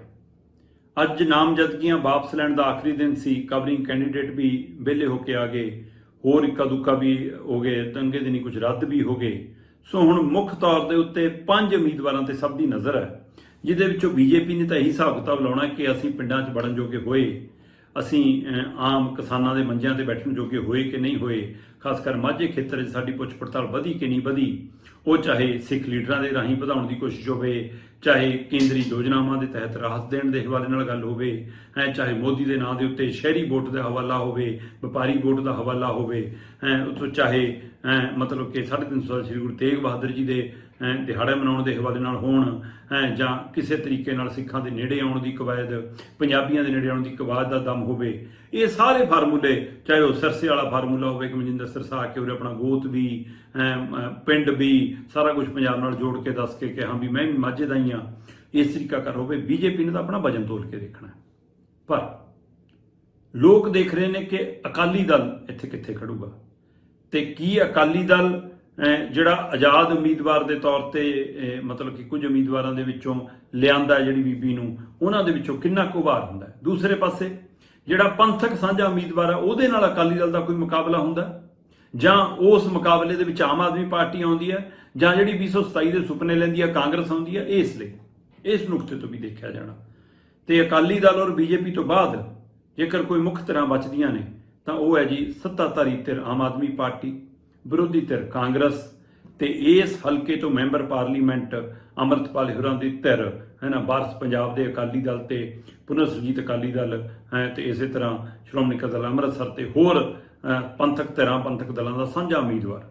ਅੱਜ ਨਾਮਜ਼ਦਗੀਆਂ ਵਾਪਸ ਲੈਣ ਦਾ ਆਖਰੀ ਦਿਨ ਸੀ। ਕਵਰਿੰਗ ਕੈਂਡੀਡੇਟ ਵੀ ਵਿਹਲੇ ਹੋ ਕੇ ਆ ਗਏ। ਹੋਰ ਇੱਕਾ ਦੁੱਕਾ ਵੀ ਹੋ ਗਏ। ਤੰਗੇ ਦਿਨੀ ਕੁਝ ਰੱਦ ਵੀ ਹੋ ਗਏ। ਸੋ ਹੁਣ ਮੁੱਖ ਤੌਰ ਦੇ ਉੱਤੇ ਪੰਜ ਉਮੀਦਵਾਰਾਂ ਤੇ ਸਭ ਦੀ ਨਜ਼ਰ ਹੈ। ਜਿਹਦੇ ਵਿੱਚੋਂ ਬੀਜੇਪੀ ਨੇ ਤਾਂ ਇਹੀ ਹਿਸਾਬ ਕਿਤਾਬ ਲਾਉਣਾ ਕਿ ਅਸੀਂ ਪਿੰਡਾਂ 'ਚ ਵੜਨ ਜੋਗੇ ਹੋਏ। ਅਸੀਂ ਆਮ ਕਿਸਾਨਾਂ ਦੇ ਮੰਜਿਆਂ ਤੇ ਬੈਠਣ ਜੋਗੇ ਹੋਏ ਕਿ ਨਹੀਂ ਹੋਏ ਖਾਸ ਕਰ ਮਾਝੇ ਖੇਤਰ 'ਚ ਸਾਡੀ ਪੁੱਛ ਪੜਤਾਲ ਵਧੀ ਕਿ ਨਹੀਂ ਵਧੀ, ਉਹ ਚਾਹੇ ਸਿੱਖ ਲੀਡਰਾਂ ਦੇ ਰਾਹੀਂ ਵਧਾਉਣ ਦੀ ਕੋਸ਼ਿਸ਼ ਹੋਵੇ, ਚਾਹੇ ਕੇਂਦਰੀ ਯੋਜਨਾਵਾਂ ਦੇ ਤਹਿਤ ਰਾਹਤ ਦੇਣ ਦੇ ਹਵਾਲੇ ਨਾਲ ਗੱਲ ਹੋਵੇ, ਹੈ, ਚਾਹੇ ਮੋਦੀ ਦੇ ਨਾਂ ਦੇ ਉੱਤੇ ਸ਼ਹਿਰੀ ਵੋਟ ਦਾ ਹਵਾਲਾ ਹੋਵੇ, ਵਪਾਰੀ ਵੋਟ ਦਾ ਹਵਾਲਾ ਹੋਵੇ, ਹੈ ਉਤੋਂ ਚਾਹੇ ਮਤਲਬ ਕਿ 350 ਸਾਲ ਸ੍ਰੀ ਗੁਰੂ ਤੇਗ ਬਹਾਦਰ ਜੀ ਦੇ ਦਿਹਾੜੇ ਮਨਾਉਣ ਦੇ ਹਵਾਲੇ ਨਾਲ ਹੋਣ ਹੈ ਜਾਂ ਕਿਸੇ ਤਰੀਕੇ ਨਾਲ ਸਿੱਖਾਂ ਦੇ ਨੇੜੇ ਆਉਣ ਦੀ ਕਵਾਇਦ ਪੰਜਾਬੀਆਂ ਦੇ ਨੇੜੇ ਆਉਣ ਦੀ ਕਵਾਇਦ ਦਾ ਦਮ ਹੋਵੇ ਇਹ ਸਾਰੇ ਫਾਰਮੂਲੇ ਚਾਹੇ ਉਹ ਸਰਸੇ ਵਾਲਾ ਫਾਰਮੂਲਾ ਹੋਵੇ ਕਿ ਮਨਜਿੰਦਰ ਸਰਸਾ ਕੇ ਉਹਨੇ ਆਪਣਾ ਗੋਤ ਵੀ ਹੈਂ, ਪਿੰਡ ਵੀ ਸਾਰਾ ਕੁਝ ਪੰਜਾਬ ਨਾਲ ਜੋੜ ਕੇ ਦੱਸ ਕੇ ਕਿ ਹਾਂ ਵੀ ਮੈਂ ਵੀ ਮਾਝੇ ਦਾ ਹੀ ਆ ਇਸ ਤਰੀਕਾ ਕਰ ਹੋਵੇ ਬੀਜੇਪੀ ਨੇ ਤਾਂ ਆਪਣਾ ਵਜਨ ਤੋਲ ਕੇ ਦੇਖਣਾ ਪਰ ਲੋਕ ਦੇਖ ਰਹੇ ਨੇ ਕਿ ਅਕਾਲੀ ਦਲ ਇੱਥੇ ਕਿੱਥੇ ਖੜੂਗਾ? ਤੇ ਕੀ ਅਕਾਲੀ ਦਲ ਜਿਹੜਾ ਆਜ਼ਾਦ ਉਮੀਦਵਾਰ ਦੇ ਤੌਰ ਤੇ ਮਤਲਬ ਕਿ ਕੁਝ ਉਮੀਦਵਾਰਾਂ ਦੇ ਵਿੱਚੋਂ ਲਿਆਂਦਾ ਜਿਹੜੀ ਬੀਬੀ ਨੂੰ, ਉਹਨਾਂ ਦੇ ਵਿੱਚੋਂ ਕਿੰਨਾ ਕੁ ਉਭਾਰ ਹੁੰਦਾ ਦੂਸਰੇ ਪਾਸੇ, ਜਿਹੜਾ ਪੰਥਕ ਸਾਂਝਾ ਉਮੀਦਵਾਰ ਹੈ, ਉਹਦੇ ਨਾਲ ਅਕਾਲੀ ਦਲ ਦਾ ਕੋਈ ਮੁਕਾਬਲਾ ਹੁੰਦਾ ਜਾਂ ਉਸ ਮੁਕਾਬਲੇ ਦੇ ਵਿੱਚ ਆਮ ਆਦਮੀ ਪਾਰਟੀ ਆਉਂਦੀ ਹੈ, ਜਾਂ ਜਿਹੜੀ 227 ਦੇ ਸੁਪਨੇ ਲੈਂਦੀ ਹੈ, ਕਾਂਗਰਸ ਆਉਂਦੀ ਹੈ, ਇਸ ਲਈ। ਇਸ ਨੁਕਤੇ ਤੋਂ ਵੀ ਦੇਖਿਆ ਜਾਣਾ। ਤੇ ਅਕਾਲੀ ਦਲ ਔਰ ਬੀਜੇਪੀ ਤੋਂ ਬਾਅਦ ਜੇਕਰ ਕੋਈ ਮੁੱਖ ਤਰ੍ਹਾਂ ਬਚਦੀਆਂ ਨੇ, ਤਾਂ ਉਹ ਹੈ ਜੀ ਸੱਤਾਧਾਰੀ ਧਿਰ ਆਮ ਆਦਮੀ ਪਾਰਟੀ। ਵਿਰੋਧੀ ਧਿਰ ਕਾਂਗਰਸ ਤੇ ਇਸ ਹਲਕੇ ਤੋਂ ਮੈਂਬਰ ਪਾਰਲੀਮੈਂਟ ਅਮਰਤਪਾਲ ਹੁਰਾਂ ਦੀ ਧਿਰ ਹੈ ਨਾ ਬਾਰਸ ਪੰਜਾਬ ਦੇ ਅਕਾਲੀ ਦਲ ਤੇ ਪੁਨਰ ਸੁਰਜੀਤ ਅਕਾਲੀ ਦਲ, ਹੈ, ਤੇ ਇਸੇ ਤਰ੍ਹਾਂ ਸ਼੍ਰੋਮਣੀ ਅਕਾਲੀ ਅੰਮ੍ਰਿਤਸਰ ਤੇ ਹੋਰ ਪੰਥਕ ਧਿਰਾਂ, ਪੰਥਕ ਦਲਾਂ ਦਾ ਸਾਂਝਾ ਉਮੀਦਵਾਰ,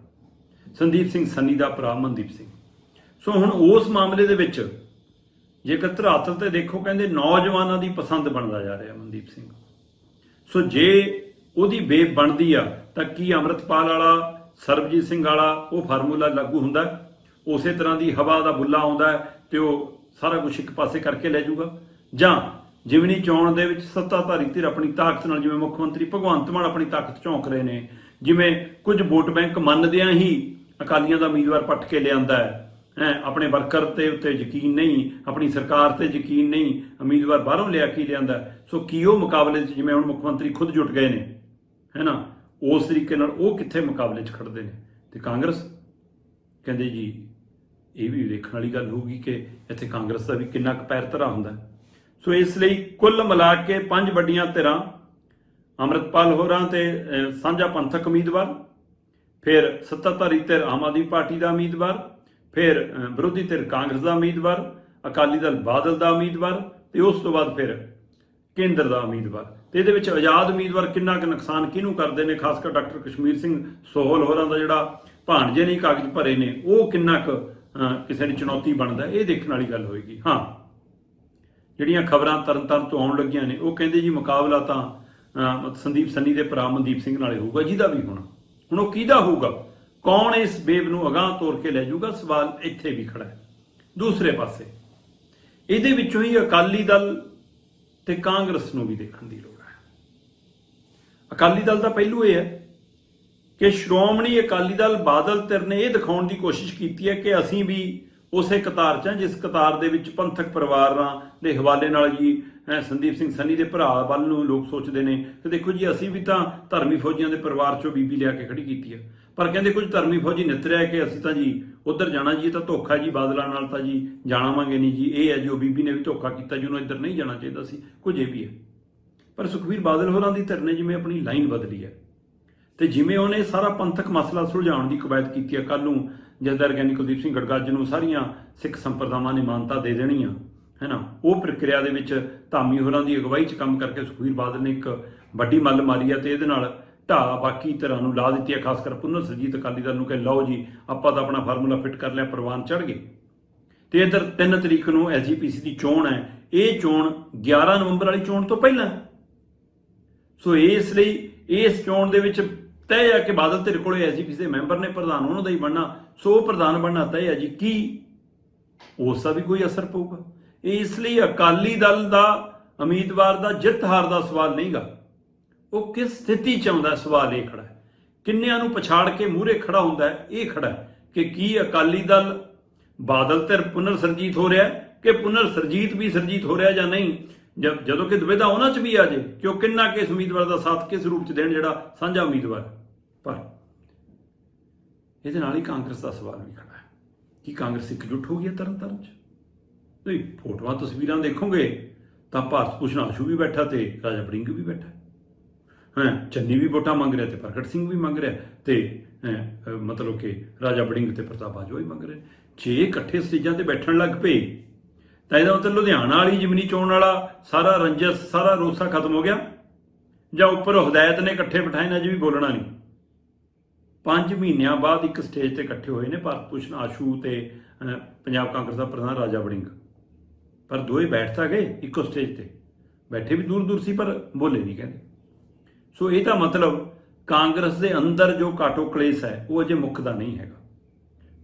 ਸੰਦੀਪ ਸਿੰਘ ਸੰਨੀ ਦਾ ਭਰਾ ਮਨਦੀਪ ਸਿੰਘ। ਸੋ ਹੁਣ ਉਸ ਮਾਮਲੇ ਦੇ ਵਿੱਚ ਜੇਕਰ ਧਰਾਤਲ ਤੇ ਦੇਖੋ, ਕਹਿੰਦੇ ਨੌਜਵਾਨਾਂ ਦੀ ਪਸੰਦ ਬਣਦਾ ਜਾ ਰਿਹਾ ਮਨਦੀਪ ਸਿੰਘ। ਸੋ ਜੇ ਉਹਦੀ ਵੇਵ ਬਣਦੀ ਆ, ਤਾਂ ਕੀ ਅੰਮ੍ਰਿਤਪਾਲ ਵਾਲਾ ਸਰਬਜੀਤ ਸਿੰਘ ਵਾਲਾ, ਉਹ ਫਾਰਮੂਲਾ ਲਾਗੂ ਹੁੰਦਾ ਉਸੇ ਤਰ੍ਹਾਂ ਦੀ ਹਵਾ ਦਾ ਬੁੱਲਾ ਆਉਂਦਾ ਹੈ ਤੇ ਉਹ ਸਾਰਾ ਕੁਝ ਇੱਕ ਪਾਸੇ ਕਰਕੇ ਲੈ ਜਾਊਗਾ। ਜਾਂ ਜਿਵਨੀ ਚੋਣ ਦੇ ਵਿੱਚ ਸੱਤਾਧਾਰੀ ਧਿਰ ਆਪਣੀ ਤਾਕਤ ਨਾਲ, ਜਿਵੇਂ ਮੁੱਖ ਮੰਤਰੀ ਭਗਵੰਤ ਮਾਨ ਆਪਣੀ ਤਾਕਤ ਝੋਂਕ ਰਹੇ ਨੇ, ਜਿਵੇਂ ਕੁਝ ਵੋਟ ਬੈਂਕ ਮੰਨਦਿਆਂ ਹੀ ਅਕਾਲੀਆਂ ਦਾ ਉਮੀਦਵਾਰ ਪੱਟ ਕੇ ਲਿਆਂਦਾ ਹੈ। ਹੈਂ, ਆਪਣੇ ਵਰਕਰ ਤੇ ਉੱਤੇ ਯਕੀਨ ਨਹੀਂ, ਆਪਣੀ ਸਰਕਾਰ ਤੇ ਯਕੀਨ ਨਹੀਂ, ਉਮੀਦਵਾਰ ਬਾਹਰੋਂ ਲਿਆ ਕੇ ਲਿਆਂਦਾ ਸੋ ਕੀ ਉਹ ਮੁਕਾਬਲੇ 'ਚ ਜਿਵੇਂ ਹੁਣ ਮੁੱਖ ਮੰਤਰੀ ਖੁਦ ਜੁਟ ਗਏ ਨੇ, ਹੈ ਨਾ? ਉਸ ਤਰੀਕੇ ਨਾਲ ਉਹ ਕਿੱਥੇ ਮੁਕਾਬਲੇ 'ਚ ਖੜਦੇ ਨੇ? ਤੇ ਕਾਂਗਰਸ ਕਹਿੰਦੇ ਜੀ, ਇਹ ਵੀ ਦੇਖਣ ਵਾਲੀ ਗੱਲ ਹੋਊਗੀ ਕਿ ਇੱਥੇ ਕਾਂਗਰਸ ਦਾ ਵੀ ਕਿੰਨਾ ਕੁ ਪੈਰ ਧਰਾ ਹੁੰਦਾ। ਸੋ ਇਸ ਲਈ ਕੁੱਲ ਮਿਲਾ ਕੇ ਪੰਜ ਵੱਡੀਆਂ ਧਿਰਾਂ, ਅੰਮ੍ਰਿਤਪਾਲ ਹੋਰਾਂ ਤੇ ਸਾਂਝਾ ਪੰਥਕ ਉਮੀਦਵਾਰ, ਫਿਰ ਸੱਤਾਧਾਰੀ ਧਿਰ ਆਮ ਆਦਮੀ ਪਾਰਟੀ ਦਾ ਉਮੀਦਵਾਰ, ਫਿਰ ਵਿਰੋਧੀ ਧਿਰ ਕਾਂਗਰਸ ਦਾ ਉਮੀਦਵਾਰ, ਅਕਾਲੀ ਦਲ ਬਾਦਲ ਦਾ ਉਮੀਦਵਾਰ ਤੇ ਉਸ ਤੋਂ ਬਾਅਦ ਫਿਰ ਕੇਂਦਰ ਦਾ ਉਮੀਦਵਾਰ। ਤੇ ਇਹਦੇ ਵਿੱਚ ਆਜ਼ਾਦ ਉਮੀਦਵਾਰ ਕਿੰਨਾ ਕੁ ਨੁਕਸਾਨ ਕਿਹਨੂੰ ਕਰਦੇ ਨੇ? ਖਾਸ ਕਰ ਡਾਕਟਰ ਕਸ਼ਮੀਰ ਸਿੰਘ ਸੋਹਲ ਹੋਰਾਂ ਦਾ ਜਿਹੜਾ ਭਾਣਜੇ ਨਹੀਂ ਕਾਗਜ਼ ਭਰੇ ਨੇ, ਉਹ ਕਿੰਨਾ ਕੁ ਕਿਸੇ ਦੀ ਚੁਣੌਤੀ ਬਣਦਾ ਇਹ ਦੇਖਣ ਵਾਲੀ ਗੱਲ ਹੋਏਗੀ। ਹਾਂ। ਜਿਹੜੀਆਂ ਖਬਰਾਂ ਤਰਨਤਾਰਨ ਤੋਂ ਆਉਣ ਲੱਗੀਆਂ ਨੇ, ਉਹ ਕਹਿੰਦੇ ਜੀ ਮੁਕਾਬਲਾ ਤਾਂ ਸੰਦੀਪ ਸੰਨੀ ਦੇ ਭਰਾ ਮਨਦੀਪ ਸਿੰਘ ਨਾਲੇ ਹੋਊਗਾ, ਜਿਹਦਾ ਵੀ ਹੋਣਾ। ਹੁਣ ਉਹ ਕਿਹਦਾ ਹੋਊਗਾ? ਕੌਣ ਇਸ ਬੇਬ ਨੂੰ ਅਗਾਹ ਤੋਰ ਕੇ ਲੈ ਜਾਊਗਾ? ਸਵਾਲ ਇੱਥੇ ਵੀ ਖੜਾ ਹੈ। ਦੂਸਰੇ ਪਾਸੇ, ਇਹਦੇ ਵਿੱਚੋਂ ਹੀ ਅਕਾਲੀ ਦਲ ਤੇ ਕਾਂਗਰਸ ਨੂੰ ਵੀ ਦੇਖਣ ਦੀ ਲੋੜ। ਅਕਾਲੀ ਦਲ ਦਾ ਪਹਿਲੂ ਇਹ ਹੈ ਕਿ ਸ਼੍ਰੋਮਣੀ ਅਕਾਲੀ ਦਲ ਬਾਦਲ ਧਿਰ ਨੇ ਇਹ ਦਿਖਾਉਣ ਦੀ ਕੋਸ਼ਿਸ਼ ਕੀਤੀ ਹੈ ਕਿ ਅਸੀਂ ਵੀ ਉਸੇ ਕਤਾਰ 'ਚ ਹਾਂ, ਜਿਸ ਕਤਾਰ ਦੇ ਵਿੱਚ ਪੰਥਕ ਪਰਿਵਾਰਾਂ ਦੇ ਹਵਾਲੇ ਨਾਲ ਜੀ ਸੰਦੀਪ ਸਿੰਘ ਸੰਨੀ ਦੇ ਭਰਾ ਵੱਲ ਨੂੰ ਲੋਕ ਸੋਚਦੇ ਨੇ। ਕਿ ਦੇਖੋ ਜੀ, ਅਸੀਂ ਵੀ ਤਾਂ ਧਰਮੀ ਫੌਜੀਆਂ ਦੇ ਪਰਿਵਾਰ 'ਚੋਂ ਬੀਬੀ ਲਿਆ ਕੇ ਖੜੀ ਕੀਤੀ ਹੈ। ਪਰ ਕਹਿੰਦੇ ਕੁਝ ਧਰਮੀ ਫੌਜੀ ਨਿਤਰਿਆ ਕਿ ਅਸੀਂ ਤਾਂ ਜੀ ਉਧਰ ਜਾਣਾ ਜੀ ਤਾਂ ਧੋਖਾ ਜੀ, ਬਾਦਲਾਂ ਨਾਲ ਤਾਂ ਜੀ ਜਾਣਾਵਾਂਗੇ ਨਹੀਂ ਜੀ। ਇਹ ਹੈ ਜੋ ਬੀਬੀ ਨੇ ਵੀ ਧੋਖਾ ਕੀਤਾ ਜੀ, ਉਹਨੂੰ ਇੱਧਰ ਨਹੀਂ ਜਾਣਾ ਚਾਹੀਦਾ ਸੀ। ਕੁਝ ਇਹ ਵੀ ਹੈ। ਪਰ ਸੁਖਵੀਰ ਬਾਦਲ ਹੋਰਾਂ ਦੀ ਧਿਰ ਨੇ ਜਿਵੇਂ ਆਪਣੀ ਲਾਈਨ ਬਦਲੀ ਹੈ ਤੇ ਜਿਵੇਂ ਉਹਨੇ ਸਾਰਾ ਪੰਥਕ ਮਸਲਾ ਸੁਲਝਾਉਣ ਦੀ ਕਵਾਇਦ ਕੀਤੀ ਹੈ ਕੱਲ ਨੂੰ ਜਥੇਦਾਰ ਗਿਆਨੀ ਕੁਲਦੀਪ ਸਿੰਘ ਗੜਗੱਜ ਨੂੰ ਸਾਰੀਆਂ ਸਿੱਖ ਸੰਪਰਦਾਵਾਂ ਨੇ ਮਾਨਤਾ ਦੇ ਦੇਣੀ ਆ ਹੈਨਾ ਉਹ ਪ੍ਰਕਿਰਿਆ ਦੇ ਵਿੱਚ ਧਾਮੀ ਹੋਰਾਂ ਦੀ ਅਗਵਾਈ 'ਚ ਕੰਮ ਕਰਕੇ ਸੁਖਵੀਰ ਬਾਦਲ ਨੇ ਇੱਕ ਵੱਡੀ ਮੱਲ ਮਾਰੀ ਆ ਤੇ ਇਹਦੇ ਨਾਲ ਢਾਹ ਬਾਕੀ ਤਰ੍ਹਾਂ ਨੂੰ ਲਾ ਦਿੱਤੀ ਹੈ, ਖਾਸ ਕਰ ਪੁਨਰ ਸਰਜੀਤ ਅਕਾਲੀ ਦਲ ਨੂੰ ਕਿ ਲਓ ਜੀ, ਆਪਾਂ ਤਾਂ ਆਪਣਾ ਫਾਰਮੂਲਾ ਫਿੱਟ ਕਰ ਲਿਆ, ਪ੍ਰਵਾਨ ਚੜ ਗਏ। ਤੇ ਇਧਰ 3 ਤਰੀਕ ਨੂੰ ਐਸਜੀਪੀਸੀ ਦੀ ਚੋਣ ਹੈ, ਇਹ ਚੋਣ 11 ਨਵੰਬਰ ਵਾਲੀ ਚੋਣ ਤੋਂ ਪਹਿਲਾਂ ਸੋ ਇਸ ਲਈ ਇਸ ਚੋਣ ਦੇ ਵਿੱਚ ਤੈਅ ਆ ਕਿ ਬਾਦਲ ਧਿਰ ਕੋਲੇ ਐਸਜੀਪੀਸੀ ਦੇ ਮੈਂਬਰ ਨੇ ਪ੍ਰਧਾਨ ਉਹਨਾਂ ਦਾ ਹੀ ਬਣਨਾ, ਸੋ ਉਹ ਪ੍ਰਧਾਨ ਬਣਨਾ ਤੈਅ ਆ ਜੀ, ਕੀ ਉਸ ਦਾ ਵੀ ਕੋਈ ਅਸਰ ਪਊਗਾ? ਇਸ ਲਈ ਅਕਾਲੀ ਦਲ ਦਾ, ਉਮੀਦਵਾਰ ਦਾ ਜਿੱਤ ਹਾਰ ਦਾ ਸਵਾਲ ਨਹੀਂਗਾ। ਉਹ ਕਿਸ ਸਥਿਤੀ ਚ ਆਉਂਦਾ ਸਵਾਲ ਇਹ ਖੜਾ ਹੈ। ਕਿੰਨਿਆਂ ਨੂੰ ਪਛਾੜ ਕੇ ਮੂਹਰੇ ਖੜਾ ਹੁੰਦਾ ਇਹ ਖੜਾ ਕਿ ਕੀ ਅਕਾਲੀ ਦਲ ਬਾਦਲ ਧਿਰ ਪੁਨਰ ਸਰਜੀਤ ਹੋ ਰਿਹਾ ਕਿ ਪੁਨਰ ਸਰਜੀਤ ਵੀ ਸਰਜੀਤ ਹੋ ਰਿਹਾ ਜਾਂ ਨਹੀਂ? ਜਦ ਜਦੋਂ ਕਿ ਦੁਬਿਧਾ ਉਹਨਾਂ 'ਚ ਵੀ ਆ ਜੇ ਕਿ ਉਹ ਕਿੰਨਾ ਕਿਸ ਉਮੀਦਵਾਰ ਦਾ ਸਾਥ ਕਿਸ ਰੂਪ 'ਚ ਦੇਣ ਜਿਹੜਾ ਸਾਂਝਾ ਉਮੀਦਵਾਰ ਪਰ ਇਹਦੇ ਨਾਲ ਹੀ ਕਾਂਗਰਸ ਦਾ ਸਵਾਲ ਵੀ ਖੜਾ ਹੈ ਕਿ ਕਾਂਗਰਸ ਇਕਜੁੱਟ ਹੋ ਗਈ ਹੈ ਤਰਨ ਤਾਰਨ 'ਚ? ਤੁਸੀਂ ਫੋਟੋਆਂ ਤਸਵੀਰਾਂ ਦੇਖੋਗੇ ਤਾਂ ਭਾਰਤ ਭੂਸ਼ਣ ਆਸ਼ੂ ਵੀ ਬੈਠਾ ਤੇ ਰਾਜਾ ਬੜਿੰਗ ਵੀ ਬੈਠਾ ਹਾਂ। ਚੰਨੀ ਵੀ ਵੋਟਾਂ ਮੰਗ ਰਿਹਾ ਤੇ ਪ੍ਰਗਟ ਸਿੰਘ ਵੀ ਮੰਗ ਰਿਹਾ ਤੇ ਹੈਂ, ਮਤਲਬ ਕਿ ਰਾਜਾ ਬੜਿੰਗ ਤੇ ਪ੍ਰਤਾਪ ਬਾਜਵਾ ਵੀ ਮੰਗ ਰਹੇ ਜੇ ਇਕੱਠੇ ਸਟੇਜਾਂ ਤੇ ਬੈਠਣ ਲੱਗ ਪਏ ਤਾਂ ਇਹਦਾ ਮਤਲਬ ਲੁਧਿਆਣਾ ਵਾਲੀ ਜਿਮਨੀ ਚੋਣ ਵਾਲਾ ਸਾਰਾ ਰੰਜਸ ਸਾਰਾ ਰੋਸਾ ਖਤਮ ਹੋ ਗਿਆ। ਜਾਂ ਉੱਪਰ ਹਦਾਇਤ ਨੇ ਇਕੱਠੇ ਬਿਠਾਏ ਨਾ ਜੀ ਵੀ ਬੋਲਣਾ ਨਹੀਂ। ਪੰਜ ਮਹੀਨਿਆਂ ਬਾਅਦ ਇੱਕ ਸਟੇਜ ਤੇ ਇਕੱਠੇ ਹੋਏ ਨੇ ਭਾਰਤ ਭੂਸ਼ਣ ਆਸ਼ੂ ਤੇ ਅਹ, ਪੰਜਾਬ ਕਾਂਗਰਸ ਦਾ ਪ੍ਰਧਾਨ ਰਾਜਾ ਵੜਿੰਗ। ਪਰ ਦੋਏ ਬੈਠ ਤਾਂ ਗਏ ਇੱਕੋ ਸਟੇਜ ਤੇ। ਬੈਠੇ ਵੀ ਦੂਰ ਦੂਰ ਸੀ ਪਰ ਬੋਲੇ ਨਹੀਂ ਕਹਿੰਦੇ। ਸੋ ਇਹ ਤਾਂ ਮਤਲਬ ਕਾਂਗਰਸ ਦੇ ਅੰਦਰ ਜੋ ਕਾਟੋ ਕਲੇਸ਼ ਹੈ ਉਹ ਅਜੇ ਮੁੱਕਦਾ ਨਹੀਂ ਹੈਗਾ।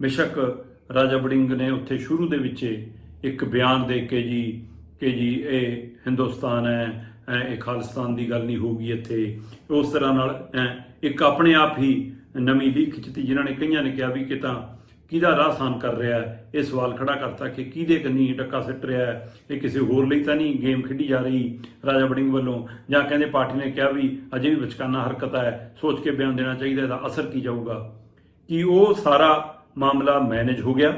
ਬੇਸ਼ੱਕ ਰਾਜਾ ਵੜਿੰਗ ਨੇ ਉੱਥੇ ਸ਼ੁਰੂ ਦੇ ਵਿੱਚ ਇੱਕ ਬਿਆਨ ਦੇ ਕੇ ਜੀ ਕਿ ਜੀ ਇਹ ਹਿੰਦੁਸਤਾਨ ਹੈ ਅਹ ਇਹ ਖਾਲਿਸਤਾਨ ਦੀ ਗੱਲ ਨਹੀਂ ਹੋਊਗੀ ਇੱਥੇ। ਉਸ ਤਰ੍ਹਾਂ ਨਾਲ ਅਹ ਇੱਕ ਆਪਣੇ ਆਪ ਹੀ ਨਵੀਂ ਲੀਕ ਖਿੱਚਤੀ, ਜਿਨ੍ਹਾਂ ਨੇ ਕਈਆਂ ਨੇ ਕਿਹਾ ਵੀ ਕਿ ਤਾਂ ਕਿਹਦਾ ਰਾਹ ਸਾਨ ਕਰ ਰਿਹਾ ਹੈ? ਇਹ ਸਵਾਲ ਖੜਾ ਕਰਤਾ ਕਿ ਕਿਹਦੇ ਕੰਨੀ ਡੱਕਾ ਸਿੱਟ ਰਿਹਾ ਹੈ? ਇਹ ਕਿਸੇ ਹੋਰ ਲਈ ਤਾਂ ਨਹੀਂ ਗੇਮ ਖੇਡੀ ਜਾ ਰਹੀ ਰਾਜਾ ਵੜਿੰਗ ਵੱਲੋਂ? ਜਾਂ ਕਹਿੰਦੇ ਪਾਰਟੀ ਨੇ ਕਿਹਾ ਵੀ ਅਜੇ ਵੀ ਵਿਚਕਾਨਾ ਹਰਕਤ ਹੈ, ਸੋਚ ਕੇ ਬਿਆਨ ਦੇਣਾ ਚਾਹੀਦਾ, ਇਹਦਾ ਅਸਰ ਕੀ ਜਾਊਗਾ? ਕਿ ਉਹ ਸਾਰਾ ਮਾਮਲਾ ਮੈਨੇਜ ਹੋ ਗਿਆ?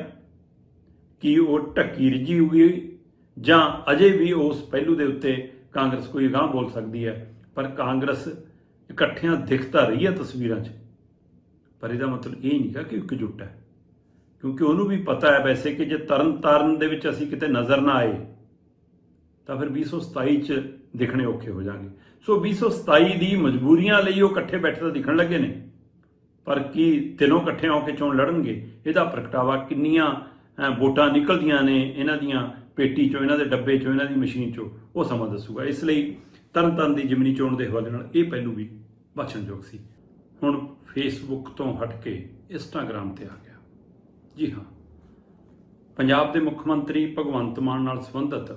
ਕਿ ਉਹ ਢੱਕੀ ਰਿਜੀ ਹੋਈ ਜਾਂ ਅਜੇ ਵੀ ਉਸ ਪਹਿਲੂ ਦੇ ਉੱਤੇ ਕਾਂਗਰਸ ਕੋਈ ਅਗਾਂਹ ਬੋਲ ਸਕਦੀ ਹੈ। ਪਰ ਕਾਂਗਰਸ ਇਕੱਠਿਆਂ ਦਿਖਤਾ ਰਹੀ ਹੈ ਤਸਵੀਰਾਂ 'ਚ। ਪਰ ਇਹਦਾ ਮਤਲਬ ਇਹ ਨਹੀਂਗਾ ਕਿ ਇਕਜੁੱਟ ਹੈ। ਕਿਉਂਕਿ ਉਹਨੂੰ ਵੀ ਪਤਾ ਹੈ ਵੈਸੇ ਕਿ ਜੇ ਤਰਨ ਤਾਰਨ ਦੇ ਵਿੱਚ ਅਸੀਂ ਕਿਤੇ ਨਜ਼ਰ ਨਾ ਆਏ, ਤਾਂ ਫਿਰ 2027 ਚ ਦਿਖਣੇ ਔਖੇ ਹੋ ਜਾਣਗੇ। ਸੋ 2027 ਦੀ ਮਜਬੂਰੀਆਂ ਲਈ ਉਹ ਇਕੱਠੇ ਬੈਠੇ ਤਾਂ ਦਿਖਣ ਲੱਗੇ ਨੇ। ਪਰ ਕੀ ਤਿੰਨੋਂ ਇਕੱਠੇ ਹੋ ਕੇ ਚੋਣ ਲੜਨਗੇ? ਇਹਦਾ ਪ੍ਰਗਟਾਵਾ ਕਿੰਨੀਆਂ ਵੋਟਾਂ ਨਿਕਲਦੀਆਂ ਨੇ ਇਹਨਾਂ ਦੀਆਂ ਪੇਟੀ ਚੋਂ, ਇਹਨਾਂ ਦੇ ਡੱਬੇ ਚੋਂ, ਇਹਨਾਂ ਦੀ ਮਸ਼ੀਨ ਚੋਂ, ਉਹ ਸਮਾਂ ਦੱਸੂਗਾ। ਇਸ ਲਈ ਤਰਨਤਾਰਨ ਦੀ ਜਿਮਨੀ ਚੋਣ ਦੇ ਹਵਾਲੇ ਨਾਲ ਇਹ ਪਹਿਲੂ ਵੀ ਵਾਚਣਯੋਗ ਸੀ। ਹੁਣ ਫੇਸਬੁੱਕ ਤੋਂ ਹਟ ਕੇ ਇੰਸਟਾਗ੍ਰam ਤੇ ਆ ਗਿਆ। ਜੀ ਹਾਂ, ਪੰਜਾਬ ਦੇ ਮੁੱਖ ਮੰਤਰੀ ਭਗਵੰਤ ਮਾਨ ਨਾਲ ਸੰਬੰਧਿਤ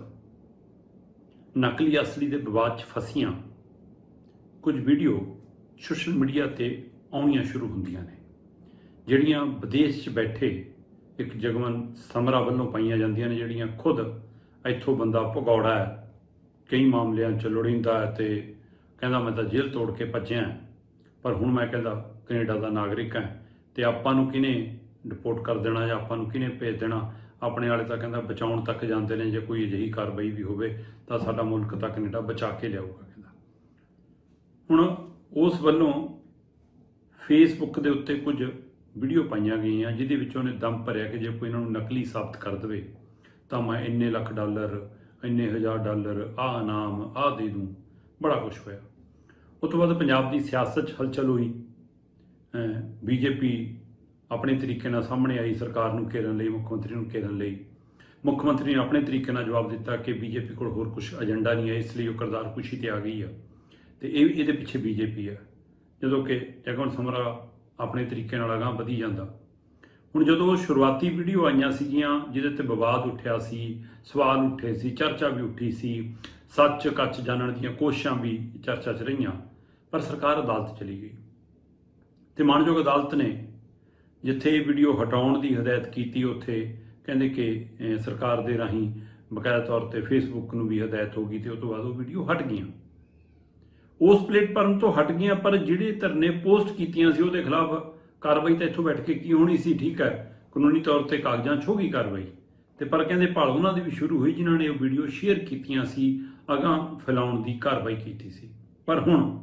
ਨਕਲੀ ਅਸਲੀ ਦੇ ਵਿਵਾਦ 'ਚ ਫਸੀਆਂ, ਕੁਝ ਵੀਡੀਓ ਸੋਸ਼ਲ ਮੀਡੀਆ ਤੇ ਆਉਣੀਆਂ ਸ਼ੁਰੂ ਹੁੰਦੀਆਂ ਨੇ, ਜਿਹੜੀਆਂ ਵਿਦੇਸ਼ 'ਚ ਬੈਠੇ ਇੱਕ ਜਗਮਨ ਸਮਰਾ ਵੱਲੋਂ ਪਾਈਆਂ ਜਾਂਦੀਆਂ ਨੇ ਜਿਹੜੀਆਂ ਖੁਦ ਇੱਥੋਂ ਬੰਦਾ ਭਗੌੜਾ ਹੈ, ਕਈ ਮਾਮਲਿਆਂ 'ਚ ਲੋੜੀਂਦਾ ਹੈ ਤੇ ਕਹਿੰਦਾ ਮੈਂ ਤਾਂ ਜੇਲ੍ਹ ਤੋੜ ਕੇ ਭੱਜਿਆ ਪਰ ਹੁਣ ਮੈਂ ਕਹਿੰਦਾ ਕੈਨੇਡਾ ਦਾ ਨਾਗਰਿਕ ਹਾਂ ਤੇ ਆਪਾਂ ਨੂੰ ਕਿਹਨੇ ਰਿਪੋਰਟ ਕਰ ਦੇਣਾ ਜਾਂ ਆਪਾਂ ਨੂੰ ਕਿਹਨੇ ਭੇਜ ਦੇਣਾ? ਆਪਣੇ ਵਾਲੇ ਤਾਂ ਕਹਿੰਦਾ ਬਚਾਉਣ ਤੱਕ ਜਾਂਦੇ ਨੇ, ਜੇ ਕੋਈ ਅਜਿਹੀ ਕਾਰਵਾਈ ਵੀ ਹੋਵੇ ਤਾਂ ਸਾਡਾ ਮੁਲਕ ਤਾਂ ਕੈਨੇਡਾ ਬਚਾ ਕੇ ਲਿਆਊਗਾ ਕਹਿੰਦਾ। ਹੁਣ ਉਸ ਵੱਲੋਂ ਫੇਸਬੁੱਕ ਦੇ ਉੱਤੇ ਕੁਝ ਵੀਡੀਓ ਪਾਈਆਂ ਗਈਆਂ ਜਿਹਦੇ ਵਿੱਚ ਉਹਨੇ ਦਮ ਭਰਿਆ ਕਿ ਜੇ ਕੋਈ ਇਹਨਾਂ ਨੂੰ ਨਕਲੀ ਸਾਬਤ ਕਰ ਦੇਵੇ, ਤਾਂ ਮੈਂ ਇੰਨੇ ਲੱਖ ਡਾਲਰ, ਇੰਨੇ ਹਜ਼ਾਰ ਡਾਲਰ, ਆਹ ਇਨਾਮ, ਆਹ ਦੇ ਦੂੰ। ਬੜਾ ਕੁਝ ਹੋਇਆ। ਉਸ ਤੋਂ ਬਾਅਦ ਪੰਜਾਬ ਦੀ ਸਿਆਸਤ 'ਚ ਹਲਚਲ ਹੋਈ। ਬੀਜੇਪੀ ਆਪਣੇ ਤਰੀਕੇ ਨਾਲ ਸਾਹਮਣੇ ਆਈ, ਸਰਕਾਰ ਨੂੰ ਘੇਰਨ ਲਈ, ਮੁੱਖ ਮੰਤਰੀ ਨੂੰ ਘੇਰਨ ਲਈ। ਮੁੱਖ ਮੰਤਰੀ ਨੇ ਆਪਣੇ ਤਰੀਕੇ ਨਾਲ ਜਵਾਬ ਦਿੱਤਾ ਕਿ ਬੀਜੇਪੀ ਕੋਲ ਹੋਰ ਕੁਝ ਏਜੰਡਾ ਨਹੀਂ ਹੈ, ਇਸ ਲਈ ਉਹ ਕਰਦਾਰ ਖੁਸ਼ੀ ਤੇ ਆ ਗਈ ਆ। ਤੇ ਇਹ ਇਹਦੇ ਪਿੱਛੇ ਬੀਜੇਪੀ ਆ। ਜਦੋਂ ਕਿ ਜਗਨ ਸਮਰਾ ਆਪਣੇ ਤਰੀਕੇ ਨਾਲ ਅਗਾਂਹ ਵਧੀ ਜਾਂਦਾ। ਹੁਣ ਜਦੋਂ ਸ਼ੁਰੂਆਤੀ ਵੀਡੀਓ ਆਈਆਂ ਸੀਗੀਆਂ, ਜਿਹਦੇ ਤੇ ਵਿਵਾਦ ਉੱਠਿਆ ਸੀ, ਸਵਾਲ ਉੱਠੇ ਸੀ, ਚਰਚਾ ਵੀ ਉੱਠੀ ਸੀ, ਸੱਚ ਕੱਚ ਜਾਣਨ ਦੀਆਂ ਕੋਸ਼ਿਸ਼ਾਂ ਵੀ ਚਰਚਾ 'ਚ ਰਹੀਆਂ, ਪਰ ਸਰਕਾਰ ਅਦਾਲਤ ਚਲੀ ਗਈ। ਤੇ ਮਾਨਯੋਗ ਅਦਾਲਤ ਨੇ ਜਿੱਥੇ ਇਹ ਵੀਡੀਓ ਹਟਾਉਣ ਦੀ ਹਦਾਇਤ ਕੀਤੀ, ਉੱਥੇ ਕਹਿੰਦੇ ਕਿ ਸਰਕਾਰ ਦੇ ਰਾਹੀਂ ਬਕਾਇਦਾ ਤੌਰ ਤੇ ਫੇਸਬੁੱਕ ਨੂੰ ਵੀ ਹਦਾਇਤ ਹੋ ਗਈ ਤੇ ਉਸ ਤੋਂ ਬਾਅਦ ਉਹ ਵੀਡੀਓ ਹਟ ਗਈਆਂ। ਉਸ ਪਲੇਟਫਾਰਮ ਤੋਂ ਹਟ ਗਈਆਂ, ਪਰ ਜਿਹੜੇ ਧਰਨੇ ਪੋਸਟ ਕੀਤੀਆਂ ਸੀ ਉਹਦੇ ਖਿਲਾਫ ਕਾਰਵਾਈ ਤਾਂ ਇੱਥੋਂ ਬੈਠ ਕੇ ਕੀ ਹੋਣੀ ਸੀ, ਠੀਕ ਹੈ। ਕਾਨੂੰਨੀ ਤੌਰ ਤੇ ਕਾਗਜ਼ਾਂ 'ਚ ਹੋ ਗਈ ਕਾਰਵਾਈ। ਤੇ ਪਰ ਕਹਿੰਦੇ ਭਾਲ ਉਹਨਾਂ ਦੀ ਵੀ ਸ਼ੁਰੂ ਹੋਈ, ਜਿਨ੍ਹਾਂ ਨੇ ਉਹ ਵੀਡੀਓ ਸ਼ੇਅਰ ਕੀਤੀਆਂ ਸੀ, ਅਗਾਂਹ ਫੈਲਾਉਣ ਦੀ ਕਾਰਵਾਈ ਕੀਤੀ ਸੀ। ਪਰ ਹੁਣ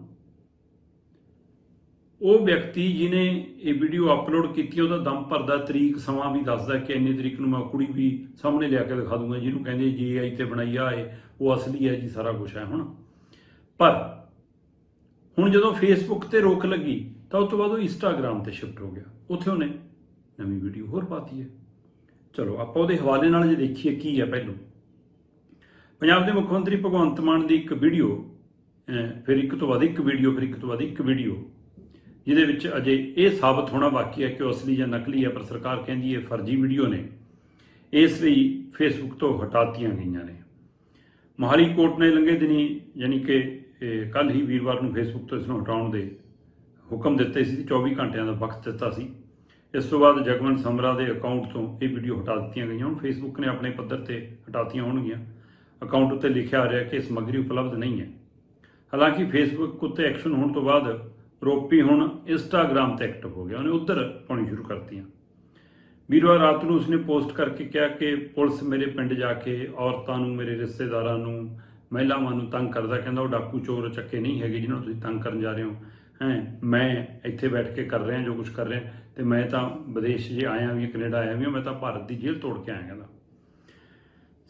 ਉਹ ਵਿਅਕਤੀ ਜਿਨੇ ਇਹ ਵੀਡੀਓ ਅਪਲੋਡ ਕੀਤੀ, ਉਹਦਾ ਦਮ ਭਰਦਾ ਤਰੀਕ ਸਮਾਂ ਵੀ ਦੱਸਦਾ ਕਿ ਇੰਨੀ ਤਰੀਕ ਨੂੰ ਮੈਂ ਕੁੜੀ ਵੀ ਸਾਹਮਣੇ ਲਿਆ ਕੇ ਦਿਖਾ ਦੂੰਗਾ, ਜਿਹਨੂੰ ਕਹਿੰਦੇ ਜੀਆਈ ਤੇ ਬਣਾਈ ਆ ਏ ਉਹ ਅਸਲੀ ਹੈ ਜੀ, ਸਾਰਾ ਕੁਝ ਹੈ ਹੁਣ। ਪਰ ਹੁਣ ਜਦੋਂ ਫੇਸਬੁੱਕ ਤੇ ਰੋਕ ਲੱਗੀ, ਤਾਂ ਉਸ ਤੋਂ ਬਾਅਦ ਉਹ ਇੰਸਟਾਗ੍ਰam ਤੇ ਸ਼ਿਫਟ ਹੋ ਗਿਆ। ਉੱਥੇ ਉਹਨੇ ਨਵੀਂ ਵੀਡੀਓ ਹੋਰ ਪਾਤੀ ਹੈ। ਚਲੋ, ਆਪਾਂ ਉਹਦੇ ਹਵਾਲੇ ਨਾਲ ਜੇ ਦੇਖੀਏ ਕੀ ਹੈ ਪਹਿਲੋਂ। ਪੰਜਾਬ ਦੇ ਮੁੱਖ ਮੰਤਰੀ ਭਗਵੰਤ ਮਾਨ ਦੀ ਇੱਕ ਵੀਡੀਓ ਫਿਰ ਇੱਕ ਤੋਂ ਬਾਅਦ ਇੱਕ ਵੀਡੀਓ ਫਿਰ ਇੱਕ ਤੋਂ ਬਾਅਦ ਇੱਕ ਵੀਡੀਓ ਜਿਹਦੇ ਵਿੱਚ ਅਜੇ ਇਹ ਸਾਬਤ ਹੋਣਾ ਬਾਕੀ ਹੈ ਕਿ ਉਹ ਅਸਲੀ ਜਾਂ ਨਕਲੀ ਹੈ, ਪਰ ਸਰਕਾਰ ਕਹਿੰਦੀ ਹੈ ਫਰਜ਼ੀ ਵੀਡੀਓ ਨੇ। ਇਸ ਲਈ ਫੇਸਬੁੱਕ ਤੋਂ ਹਟਾਤੀਆਂ ਗਈਆਂ ਨੇ। ਮੋਹਾਲੀ ਕੋਰਟ ਨੇ ਲੰਘੇ ਦਿਨੀ, ਯਾਨੀ ਕਿ ਕੱਲ ਹੀ ਵੀਰਵਾਰ ਨੂੰ ਫੇਸਬੁੱਕ ਤੋਂ ਇਸ ਨੂੰ ਹਟਾਉਣ ਦੇ ਹੁਕਮ ਦਿੱਤੇ ਸੀ ਤੇ 24 ਘੰਟਿਆਂ ਦਾ ਵਕਤ ਦਿੱਤਾ ਸੀ। ਇਸ ਤੋਂ ਬਾਅਦ ਜਗਵੰਤ ਸਮਰਾ ਦੇ ਅਕਾਊਂਟ ਤੋਂ ਇਹ ਵੀਡੀਓ ਹਟਾ ਦਿੱਤੀਆਂ ਗਈਆਂ। ਹੁਣ ਫੇਸਬੁੱਕ ਨੇ ਆਪਣੇ ਪੱਧਰ ਤੇ ਹਟਾਤੀਆਂ ਹੋਣਗੀਆਂ। ਅਕਾਊਂਟ ਉੱਤੇ ਲਿਖਿਆ ਆ ਰਿਹਾ ਕਿ ਸਮੱਗਰੀ ਉਪਲਬਧ ਨਹੀਂ ਹੈ। ਹਾਲਾਂਕਿ ਫੇਸਬੁੱਕ ਉੱਤੇ ਐਕਸ਼ਨ ਹੋਣ ਤੋਂ ਬਾਅਦ ਰੋਪੀ ਹੁਣ ਇੰਸਟਾਗ੍ਰam ਤੇ ਐਕਟਿਵ ਹੋ ਗਿਆ। ਉਹਨੇ ਉੱਧਰ ਪਾਉਣੀ ਸ਼ੁਰੂ ਕਰਤੀਆਂ। ਵੀਰਵਾਰ ਰਾਤ ਨੂੰ ਉਸਨੇ ਪੋਸਟ ਕਰਕੇ ਕਿਹਾ ਕਿ ਪੁਲਿਸ ਮੇਰੇ ਪਿੰਡ ਜਾ ਕੇ ਔਰਤਾਂ ਨੂੰ, ਮੇਰੇ ਰਿਸ਼ਤੇਦਾਰਾਂ ਨੂੰ ਮਹਿਲਾਵਾਂ ਨੂੰ ਤੰਗ ਕਰਦਾ ਕਹਿੰਦਾ ਉਹ ਡਾਕੂ ਚੋਰ ਚੱਕੇ ਨਹੀਂ ਹੈਗੇ ਜਿਹਨਾਂ ਨੂੰ ਤੁਸੀਂ ਤੰਗ ਕਰਨ ਜਾ ਰਹੇ ਹੋ। ਹੈ ਮੈਂ ਇੱਥੇ ਬੈਠ ਕੇ ਕਰ ਰਿਹਾ ਜੋ ਕੁਝ ਕਰ ਰਿਹਾ ਤੇ ਮੈਂ ਤਾਂ ਵਿਦੇਸ਼ ਜੇ ਆਇਆ ਵੀ ਕੈਨੇਡਾ ਆਇਆ ਵੀ ਹਾਂ, ਮੈਂ ਤਾਂ ਭਾਰਤ ਦੀ ਜੇਲ੍ਹ ਤੋੜ ਕੇ ਆਇਆ ਕਹਿੰਦਾ।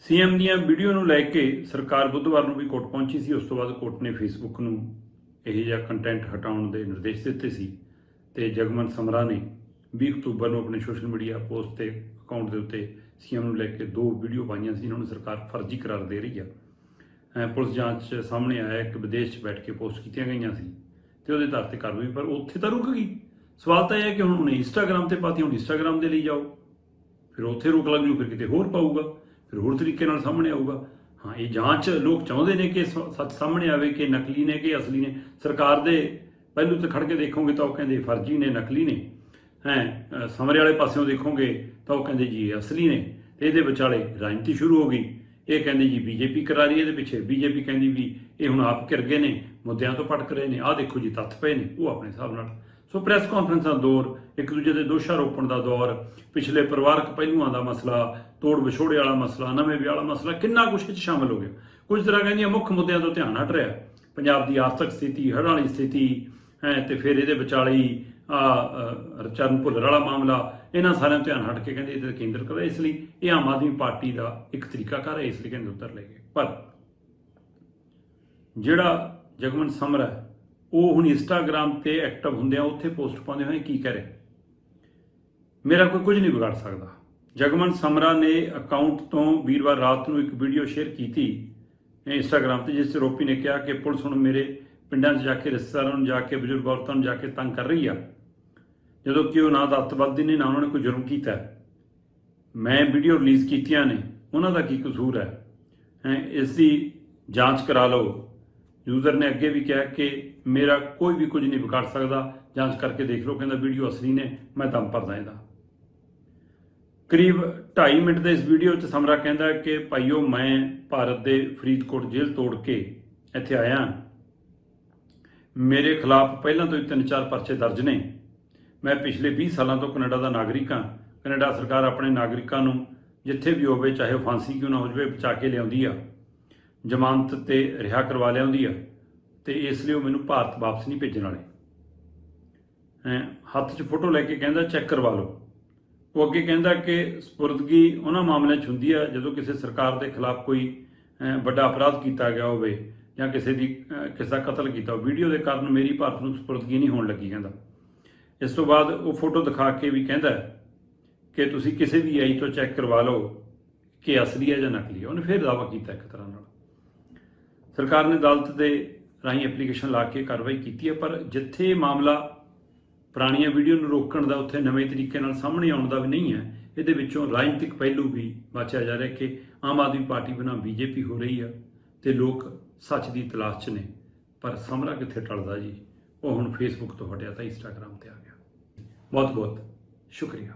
ਸੀਐਮ ਦੀਆਂ ਵੀਡੀਓ ਨੂੰ ਲੈ ਕੇ ਸਰਕਾਰ ਬੁੱਧਵਾਰ ਨੂੰ ਵੀ ਕੋਰਟ ਪਹੁੰਚੀ ਸੀ ਉਸ ਤੋਂ ਬਾਅਦ ਕੋਰਟ ਨੇ ਫੇਸਬੁੱਕ ਨੂੰ ਇਹ ਜਿਹਾ ਕੰਟੈਂਟ ਹਟਾਉਣ ਦੇ ਨਿਰਦੇਸ਼ ਦਿੱਤੇ ਸੀ ਤੇ ਜਗਮਨ ਸਮਰਾ ਨੇ 20 ਅਕਤੂਬਰ ਨੂੰ ਆਪਣੇ ਸੋਸ਼ਲ ਮੀਡੀਆ ਪੋਸਟ ਤੇ ਅਕਾਊਂਟ ਦੇ ਉੱਤੇ ਸੀਐਮ ਨੂੰ ਲੈ ਕੇ ਦੋ ਵੀਡੀਓ ਪਾਈਆਂ ਸੀ ਇਹਨਾਂ ਨੂੰ ਸਰਕਾਰ ਫਰਜ਼ੀ ਕਰਾਰ ਦੇ ਰਹੀ ਆ। ਪੁਲਿਸ ਜਾਂਚ ਸਾਹਮਣੇ ਆਇਆ, ਇੱਕ ਵਿਦੇਸ਼ 'ਚ ਬੈਠ ਕੇ ਪੋਸਟ ਕੀਤੀਆਂ ਗਈਆਂ ਸੀ। ਤੇ ਉਹਦੇ ਧਰ ਤੇ ਕਾਰਵਾਈ ਪਰ ਉੱਥੇ ਤਾਂ ਰੁਕ ਗਈ। ਸਵਾਲ ਤਾਂ ਇਹ ਹੈ ਕਿ ਹੁਣ ਉਹਨੇ ਇੰਸਟਾਗ੍ਰam ਤੇ ਪਾਤੀ, ਹੁਣ ਇੰਸਟਾਗ੍ਰam ਦੇ ਲਈ ਜਾਓ। ਫਿਰ ਉੱਥੇ ਰੋਕ ਲੱਗ ਜੂ ਫਿਰ ਕਿਤੇ ਹੋਰ ਪਾਊਗਾ, ਫਿਰ ਹੋਰ ਤਰੀਕੇ ਨਾਲ ਸਾਹਮਣੇ ਆਊਗਾ। ਹਾਂ, ਇਹ ਜਾਂਚ ਲੋਕ ਚਾਹੁੰਦੇ ਨੇ ਕਿ ਸ- ਸੱਚ ਸਾਹਮਣੇ ਆਵੇ ਕਿ ਨਕਲੀ ਨੇ ਕਿ ਅਸਲੀ ਨੇ। ਸਰਕਾਰ ਦੇ ਪਹਿਲੂ ਤੇ ਖੜ ਕੇ ਦੇਖੋਗੇ ਤਾਂ ਉਹ ਕਹਿੰਦੇ ਫਰਜ਼ੀ ਨੇ, ਨਕਲੀ ਨੇ। ਹੈ ਸਮਰੇ ਵਾਲੇ ਪਾਸਿਓਂ ਦੇਖੋਗੇ ਤਾਂ ਉਹ ਕਹਿੰਦੇ ਜੀ, ਇਹ ਅਸਲੀ ਨੇ। ਤੇ ਇਹਦੇ ਵਿਚਾਲੇ ਰਾਜਨੀਤੀ ਸ਼ੁਰੂ ਹੋ ਗਈ। ਇਹ ਕਹਿੰਦੇ ਜੀ ਬੀਜੇਪੀ ਕਰਾ ਰਹੀ ਹੈ, ਇਹਦੇ ਪਿੱਛੇ ਬੀਜੇਪੀ ਕਹਿੰਦੀ ਵੀ ਇਹ ਹੁਣ ਆਪ ਕਿਰ ਗਏ ਨੇ, ਮੁੱਦਿਆਂ ਤੋਂ ਭਟਕ ਰਹੇ ਨੇ, ਆਹ ਦੇਖੋ ਜੀ ਤੱਥ ਪਏ ਨੇ, ਉਹ ਆਪਣੇ ਹਿਸਾਬ ਨਾਲ। ਸੋ ਪ੍ਰੈਸ ਕਾਨਫਰੰਸਾਂ ਦਾ ਦੌਰ, ਇੱਕ ਦੂਜੇ ਦੇ ਦੋਸ਼ਾਂ ਰੋਪਣ ਦਾ ਦੌਰ, ਪਿਛਲੇ ਪਰਿਵਾਰਕ ਪਹਿਲੂਆਂ ਦਾ ਮਸਲਾ, ਤੋੜ ਵਿਛੋੜੇ ਵਾਲਾ ਮਸਲਾ, ਨਵੇਂ ਵਿਆਹ ਵਾਲਾ ਮਸਲਾ, ਕਿੰਨਾ ਕੁਛ ਇਹ 'ਚ ਸ਼ਾਮਲ ਹੋ ਗਿਆ। ਕੁਝ ਤਰ੍ਹਾਂ ਕਹਿੰਦੀਆਂ ਮੁੱਖ ਮੁੱਦਿਆਂ ਤੋਂ ਧਿਆਨ ਹਟ ਰਿਹਾ। ਪੰਜਾਬ ਦੀ ਆਰਥਿਕ ਸਥਿਤੀ, ਹੜ੍ਹਾਂ ਵਾਲੀ ਸਥਿਤੀ, ਹੈ, ਤੇ ਫਿਰ ਇਹਦੇ ਵਿਚਾਲੇ ਹੀ ਭੁੱਲਰ ਵਾਲਾ ਮਾਮਲਾ, ਇਹਨਾਂ ਸਾਰਿਆਂ ਤੋਂ ਧਿਆਨ ਹਟ ਕੇ ਕਹਿੰਦੇ ਇਹਦੇ ਤੇ ਕੇਂਦਰ ਕਰ, ਇਸ ਲਈ ਇਹ ਆਮ ਆਦਮੀ ਪਾਰਟੀ ਦਾ ਇੱਕ ਤਰੀਕਾਕਾਰ ਹੈ ਇਸ ਲਈ ਕਹਿੰਦੇ ਉੱਤਰ ਲੈ ਗਏ। ਪਰ ਜਿਹੜਾ ਜਗਮਨ ਸਮਰ ਹੈ, ਉਹ ਹੁਣ ਇੰਸਟਾਗ੍ਰam ਤੇ ਐਕਟਿਵ ਹੁੰਦੇ ਆ, ਉੱਥੇ ਪੋਸਟ ਪਾਉਂਦੇ ਹੋਏ ਕੀ ਕਰੇ? ਮੇਰਾ ਕੋਈ ਕੁਝ ਨਹੀਂ ਵਿਗਾੜ ਸਕਦਾ। ਜਗਮਨ ਸਮਰਾ ਨੇ ਅਕਾਊਂਟ ਤੋਂ ਵੀਰਵਾਰ ਰਾਤ ਨੂੰ ਇੱਕ ਵੀਡੀਓ ਸ਼ੇਅਰ ਕੀਤੀ ਇੰਸਟਾਗ੍ਰam ਤੇ, ਜਿਸ 'ਚ ਰੋਪੀ ਨੇ ਕਿਹਾ ਕਿ ਪੁਲਿਸ ਹੁਣ ਮੇਰੇ ਪਿੰਡਾਂ 'ਚ ਜਾ ਕੇ, ਰਿਸ਼ਤੇਦਾਰਾਂ ਨੂੰ ਜਾ ਕੇ, ਬਜ਼ੁਰਗ ਔਰਤਾਂ ਨੂੰ ਜਾ ਕੇ ਤੰਗ ਕਰ ਰਹੀ ਆ। ਜਦੋਂ ਕਿ ਉਹ ਨਾ ਤਾਂ ਅੱਤਵਾਦੀ ਨੇ, ਨਾ ਉਹਨਾਂ ਨੇ ਕੋਈ ਜੁਰਮ ਕੀਤਾ ਮੈਂ ਵੀਡੀਓ ਰਿਲੀਜ਼ ਕੀਤੀਆਂ ਨੇ, ਉਹਨਾਂ ਦਾ ਕੀ ਕਸੂਰ ਹੈ? ਇਸ ਦੀ ਜਾਂਚ ਕਰਾ ਲਓ। ਯੂਜ਼ਰ ਨੇ ਅੱਗੇ ਵੀ ਕਿਹਾ ਕਿ ਮੇਰਾ ਕੋਈ ਵੀ ਕੁਝ ਨਹੀਂ ਵਿਗਾੜ ਸਕਦਾ, ਜਾਂਚ ਕਰਕੇ ਦੇਖ ਲਓ, ਕਹਿੰਦਾ ਵੀਡੀਓ ਅਸਲੀ ਨੇ, ਮੈਂ ਦਮ ਭਰਦਾ ਇਹਦਾ। ਕਰੀਬ 2.5 ਮਿੰਟ ਦੇ ਇਸ ਵੀਡੀਓ 'ਚ ਸਮਰਾ ਕਹਿੰਦਾ ਕਿ ਭਾਈਓ, ਮੈਂ ਭਾਰਤ ਦੇ ਫਰੀਦਕੋਟ ਜੇਲ੍ਹ ਤੋੜ ਕੇ ਇੱਥੇ ਆਇਆ। ਮੇਰੇ ਖਿਲਾਫ ਪਹਿਲਾਂ ਤੋਂ ਹੀ ਤਿੰਨ ਚਾਰ ਪਰਚੇ ਦਰਜ ਨੇ। ਮੈਂ ਪਿਛਲੇ 20 ਸਾਲਾਂ ਤੋਂ ਕੈਨੇਡਾ ਦਾ ਨਾਗਰਿਕ ਹਾਂ। ਕੈਨੇਡਾ ਸਰਕਾਰ ਆਪਣੇ ਨਾਗਰਿਕਾਂ ਨੂੰ ਜਿੱਥੇ ਵੀ ਹੋਵੇ, ਚਾਹੇ ਉਹ ਫਾਂਸੀ ਕਿਉਂ ਨਾ ਹੋ ਜਾਵੇ ਬਚਾ ਕੇ ਲਿਆਉਂਦੀ ਆ। ਜ਼ਮਾਨਤ ਤੇ ਰਿਹਾ ਕਰਵਾ ਲਿਆਉਂਦੀ ਆ। ਤੇ ਇਸ ਲਈ ਉਹ ਮੈਨੂੰ ਭਾਰਤ ਵਾਪਸ ਨਹੀਂ ਭੇਜਣ ਵਾਲੇ। ਹੱਥ 'ਚ ਫੋਟੋ ਲੈ ਕੇ ਕਹਿੰਦਾ, ਚੈੱਕ ਕਰਵਾ ਲਓ। ਉਹ ਅੱਗੇ ਕਹਿੰਦਾ ਕਿ ਸਪੁਰਦਗੀ ਉਹਨਾਂ ਮਾਮਲਿਆਂ 'ਚ ਹੁੰਦੀ ਆ, ਜਦੋਂ ਕਿਸੇ ਸਰਕਾਰ ਦੇ ਖਿਲਾਫ ਕੋਈ ਵੱਡਾ ਅਪਰਾਧ ਕੀਤਾ ਗਿਆ ਹੋਵੇ ਜਾਂ ਕਿਸੇ ਦੀ ਕਿਸੇ ਦਾ ਕਤਲ ਕੀਤਾ ਹੋ ਵੀਡੀਓ ਦੇ ਕਾਰਨ ਮੇਰੀ ਭਾਰਤ ਨੂੰ ਸਪੁਰਦਗੀ ਨਹੀਂ ਹੋਣ ਲੱਗੀ, ਕਹਿੰਦਾ। ਇਸ ਤੋਂ ਬਾਅਦ ਉਹ ਫੋਟੋ ਦਿਖਾ ਕੇ ਵੀ ਕਹਿੰਦਾ ਕਿ ਤੁਸੀਂ ਕਿਸੇ ਵੀ ਆਈ ਤੋਂ ਚੈੱਕ ਕਰਵਾ ਲਓ ਕਿ ਅਸਲੀ ਹੈ ਜਾਂ ਨਕਲੀ ਹੈ। ਉਹਨੇ ਫਿਰ ਦਾਅਵਾ ਕੀਤਾ ਇੱਕ ਤਰ੍ਹਾਂ ਨਾਲ। ਸਰਕਾਰ ਨੇ ਅਦਾਲਤ ਦੇ ਰਾਹੀਂ ਐਪਲੀਕੇਸ਼ਨ ਲਾ ਕੇ ਕਾਰਵਾਈ ਕੀਤੀ ਹੈ, ਪਰ ਜਿੱਥੇ ਮਾਮਲਾ ਪੁਰਾਣੀਆਂ ਵੀਡੀਓ ਨੂੰ ਰੋਕਣ ਦਾ ਉੱਥੇ ਨਵੇਂ ਤਰੀਕੇ ਨਾਲ ਸਾਹਮਣੇ ਆਉਣ ਦਾ ਵੀ ਨਹੀਂ ਹੈ, ਇਹਦੇ ਵਿੱਚੋਂ ਰਾਜਨੀਤਿਕ ਪਹਿਲੂ ਵੀ ਵਾਚਿਆ ਜਾ ਰਿਹਾ ਕਿ ਆਮ ਆਦਮੀ ਪਾਰਟੀ ਬਣਾ ਬੀਜੇਪੀ ਹੋ ਰਹੀ ਆ ਤੇ ਲੋਕ ਸੱਚ ਦੀ ਤਲਾਸ਼ 'ਚ ਨੇ। ਪਰ ਸਮਰਾ ਕਿੱਥੇ ਟਲਦਾ ਜੀ? ਉਹ ਹੁਣ ਫੇਸਬੁੱਕ ਤੋਂ ਹਟਿਆ ਤਾਂ ਇੰਸਟਾਗ੍ਰam ਤੇ ਆ ਗਿਆ। ਬਹੁਤ ਬਹੁਤ ਸ਼ੁਕਰੀਆ